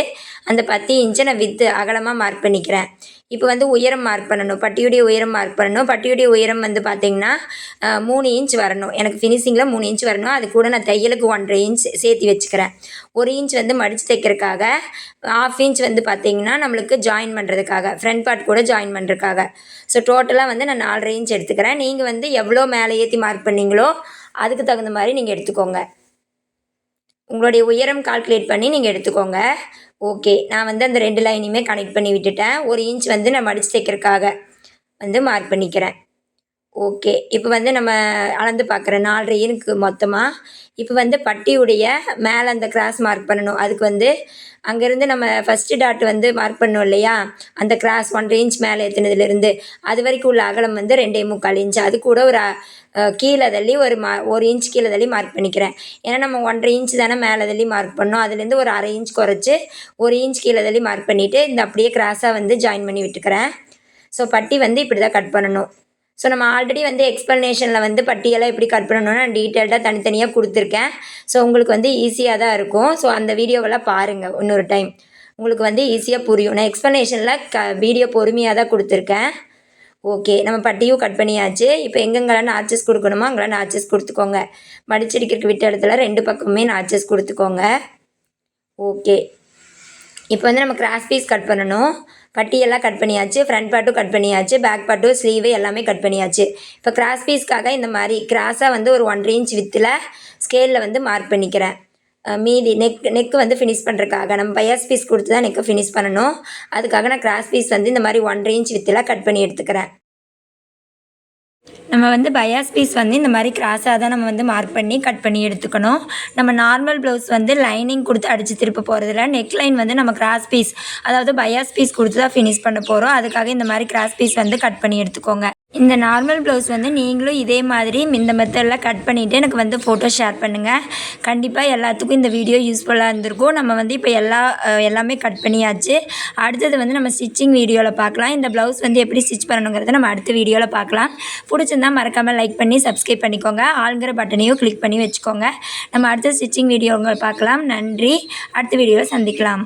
அந்த பத்து இன்ச்சை நான் வித்து அகலமாக மார்க் பண்ணிக்கிறேன். இப்போ வந்து உயரம் மார்க் பண்ணணும். பட்டியுடைய உயரம் மார்க் பண்ணணும். பட்டியுடைய உயரம் வந்து பார்த்திங்கன்னா மூணு இன்ச் வரணும். எனக்கு ஃபினிஷிங்கில் மூணு இன்ச் வரணும். அது கூட நான் தையலுக்கு ஒன்றரை இன்ச் சேர்த்து வச்சுக்கிறேன். ஒரு இன்ச் வந்து மடித்து தைக்கிறதுக்காக ஆஃப் இன்ச் வந்து பார்த்திங்கன்னா நம்மளுக்கு ஜாயின் பண்ணுறதுக்காக ஃப்ரண்ட் பார்ட் கூட ஜாயின் பண்ணுறதுக்காக ஸோ டோட்டலாக வந்து நான் நாலரை இன்ச் எடுத்துக்கிறேன். நீங்கள் வந்து எவ்வளோ மேலே ஏற்றி மார்க் பண்ணீங்களோ அதுக்கு தகுந்த மாதிரி நீங்கள் எடுத்துக்கோங்க. உங்களுடைய உயரம் கால்குலேட் பண்ணி நீங்கள் எடுத்துக்கோங்க. ஓகே நான் வந்து அந்த ரெண்டு லைனையுமே கனெக்ட் பண்ணி விட்டுட்டேன். ஒரு இன்ச் வந்து நான் மடித்து தைக்கிறதுக்காக வந்து மார்க் பண்ணிக்கிறேன். ஓகே இப்போ வந்து நம்ம அளந்து பார்க்குறேன் நாலரை இருக்கு மொத்தமாக இப்போ வந்து பட்டியுடைய மேலே அந்த கிராஸ் மார்க் பண்ணணும். அதுக்கு வந்து அங்கேருந்து நம்ம ஃபஸ்ட்டு டாட் வந்து மார்க் பண்ணோம் இல்லையா? அந்த கிராஸ் ஒன்றரை இன்ச் மேலே எத்தினதுலேருந்து அது வரைக்கும் உள்ள அகலம் வந்து ரெண்டே முக்கால் இன்ச் அது கூட ஒரு கீழே தள்ளி ஒரு மா ஒரு இன்ச் கீழே தள்ளி மார்க் பண்ணிக்கிறேன். ஏன்னா நம்ம ஒன்றரை இன்ச் தானே மேலே தள்ளி மார்க் பண்ணோம். அதுலேருந்து ஒரு அரை இன்ச் குறைச்சி ஒரு இன்ச் கீழே தள்ளி மார்க் பண்ணிவிட்டு இந்த அப்படியே கிராஸாக வந்து ஜாயின் பண்ணி விட்டுக்கிறேன். ஸோ பட்டி வந்து இப்படி தான் கட் பண்ணணும். ஸோ நம்ம ஆல்ரெடி வந்து எக்ஸ்ப்ளனேஷனில் வந்து பட்டியெல்லாம் எப்படி கட் பண்ணணும்னு நான் டீட்டெயில்டாக தனித்தனியாக கொடுத்துருக்கேன். ஸோ உங்களுக்கு வந்து ஈஸியாக தான் இருக்கும். ஸோ அந்த வீடியோவெல்லாம் பாருங்கள் இன்னொரு டைம் உங்களுக்கு வந்து ஈஸியாக புரியும். நான் எக்ஸ்ப்ளனேஷனில் க வீடியோ பொறுமையாக தான் கொடுத்துருக்கேன். ஓகே நம்ம பட்டியும் கட் பண்ணியாச்சு. இப்போ எங்கெங்கெல்லாம் நாச்சஸ் கொடுக்கணுமோ அங்கெல்லாம் நாச்சஸ் கொடுத்துக்கோங்க. மடிச்சடிக்கிறதுக்கு விட்ட இடத்துல ரெண்டு பக்கமே நாச்சஸ் கொடுத்துக்கோங்க. ஓகே இப்போ வந்து நம்ம கிராஸ் பீஸ் கட் பண்ணணும். பட்டியெல்லாம் கட் பண்ணியாச்சு ஃப்ரண்ட் பார்ட்டும் கட் பண்ணியாச்சு பேக் பார்ட்டும் ஸ்லீவு எல்லாமே கட் பண்ணியாச்சு. இப்போ கிராஸ் பீஸ்க்காக இந்த மாதிரி கிராஸாக வந்து ஒரு ஒன்றரை இன்ச் வித்தில் ஸ்கேலில் வந்து மார்க் பண்ணிக்கிறேன். மீதி நெக் நெக் வந்து ஃபினிஷ் பண்ணுறதுக்காக நம்ம பயாஸ் பீஸ் கொடுத்து தான் நெக்கை ஃபினிஷ் பண்ணணும். அதுக்காக நான் கிராஸ் பீஸ் வந்து இந்த மாதிரி ஒன்றரை இன்ச் வித்தில் கட் பண்ணி எடுத்துக்கிறேன். நம்ம வந்து பயாஸ் பீஸ் வந்து இந்த மாதிரி கிராஸாக தான் நம்ம வந்து மார்க் பண்ணி கட் பண்ணி எடுத்துக்கணும். நம்ம நார்மல் ப்ளவுஸ் வந்து லைனிங் கொடுத்து அடித்து திருப்ப போகிறதில்ல நெக் லைன் வந்து நம்ம கிராஸ் பீஸ் அதாவது பயாஸ் பீஸ் கொடுத்து தான் ஃபினிஷ் பண்ண போகிறோம் அதுக்காக இந்த மாதிரி கிராஸ் பீஸ் வந்து கட் பண்ணி எடுத்துக்கோங்க. இந்த நார்மல் ப்ளவுஸ் வந்து நீங்களும் இதே மாதிரி இந்த மெத்தடில் கட் பண்ணிவிட்டு எனக்கு வந்து ஃபோட்டோ ஷேர் பண்ணுங்கள் கண்டிப்பாக எல்லாத்துக்கும் இந்த வீடியோ யூஸ்ஃபுல்லாக இருந்திருக்கும். நம்ம வந்து இப்போ எல்லா எல்லாமே கட் பண்ணியாச்சு. அடுத்தது வந்து நம்ம ஸ்டிச்சிங் வீடியோவில் பார்க்கலாம். இந்த ப்ளவுஸ் வந்து எப்படி ஸ்டிச் பண்ணணுங்கிறத நம்ம அடுத்த வீடியோவில் பார்க்கலாம். பிடிச்சிருந்தா மறக்காமல் லைக் பண்ணி சப்ஸ்கிரைப் பண்ணிக்கோங்க. ஆளுங்கிற பட்டனையும் கிளிக் பண்ணி வச்சுக்கோங்க. நம்ம அடுத்த ஸ்டிச்சிங் வீடியோங்களை பார்க்கலாம். நன்றி. அடுத்த வீடியோவில் சந்திக்கலாம்.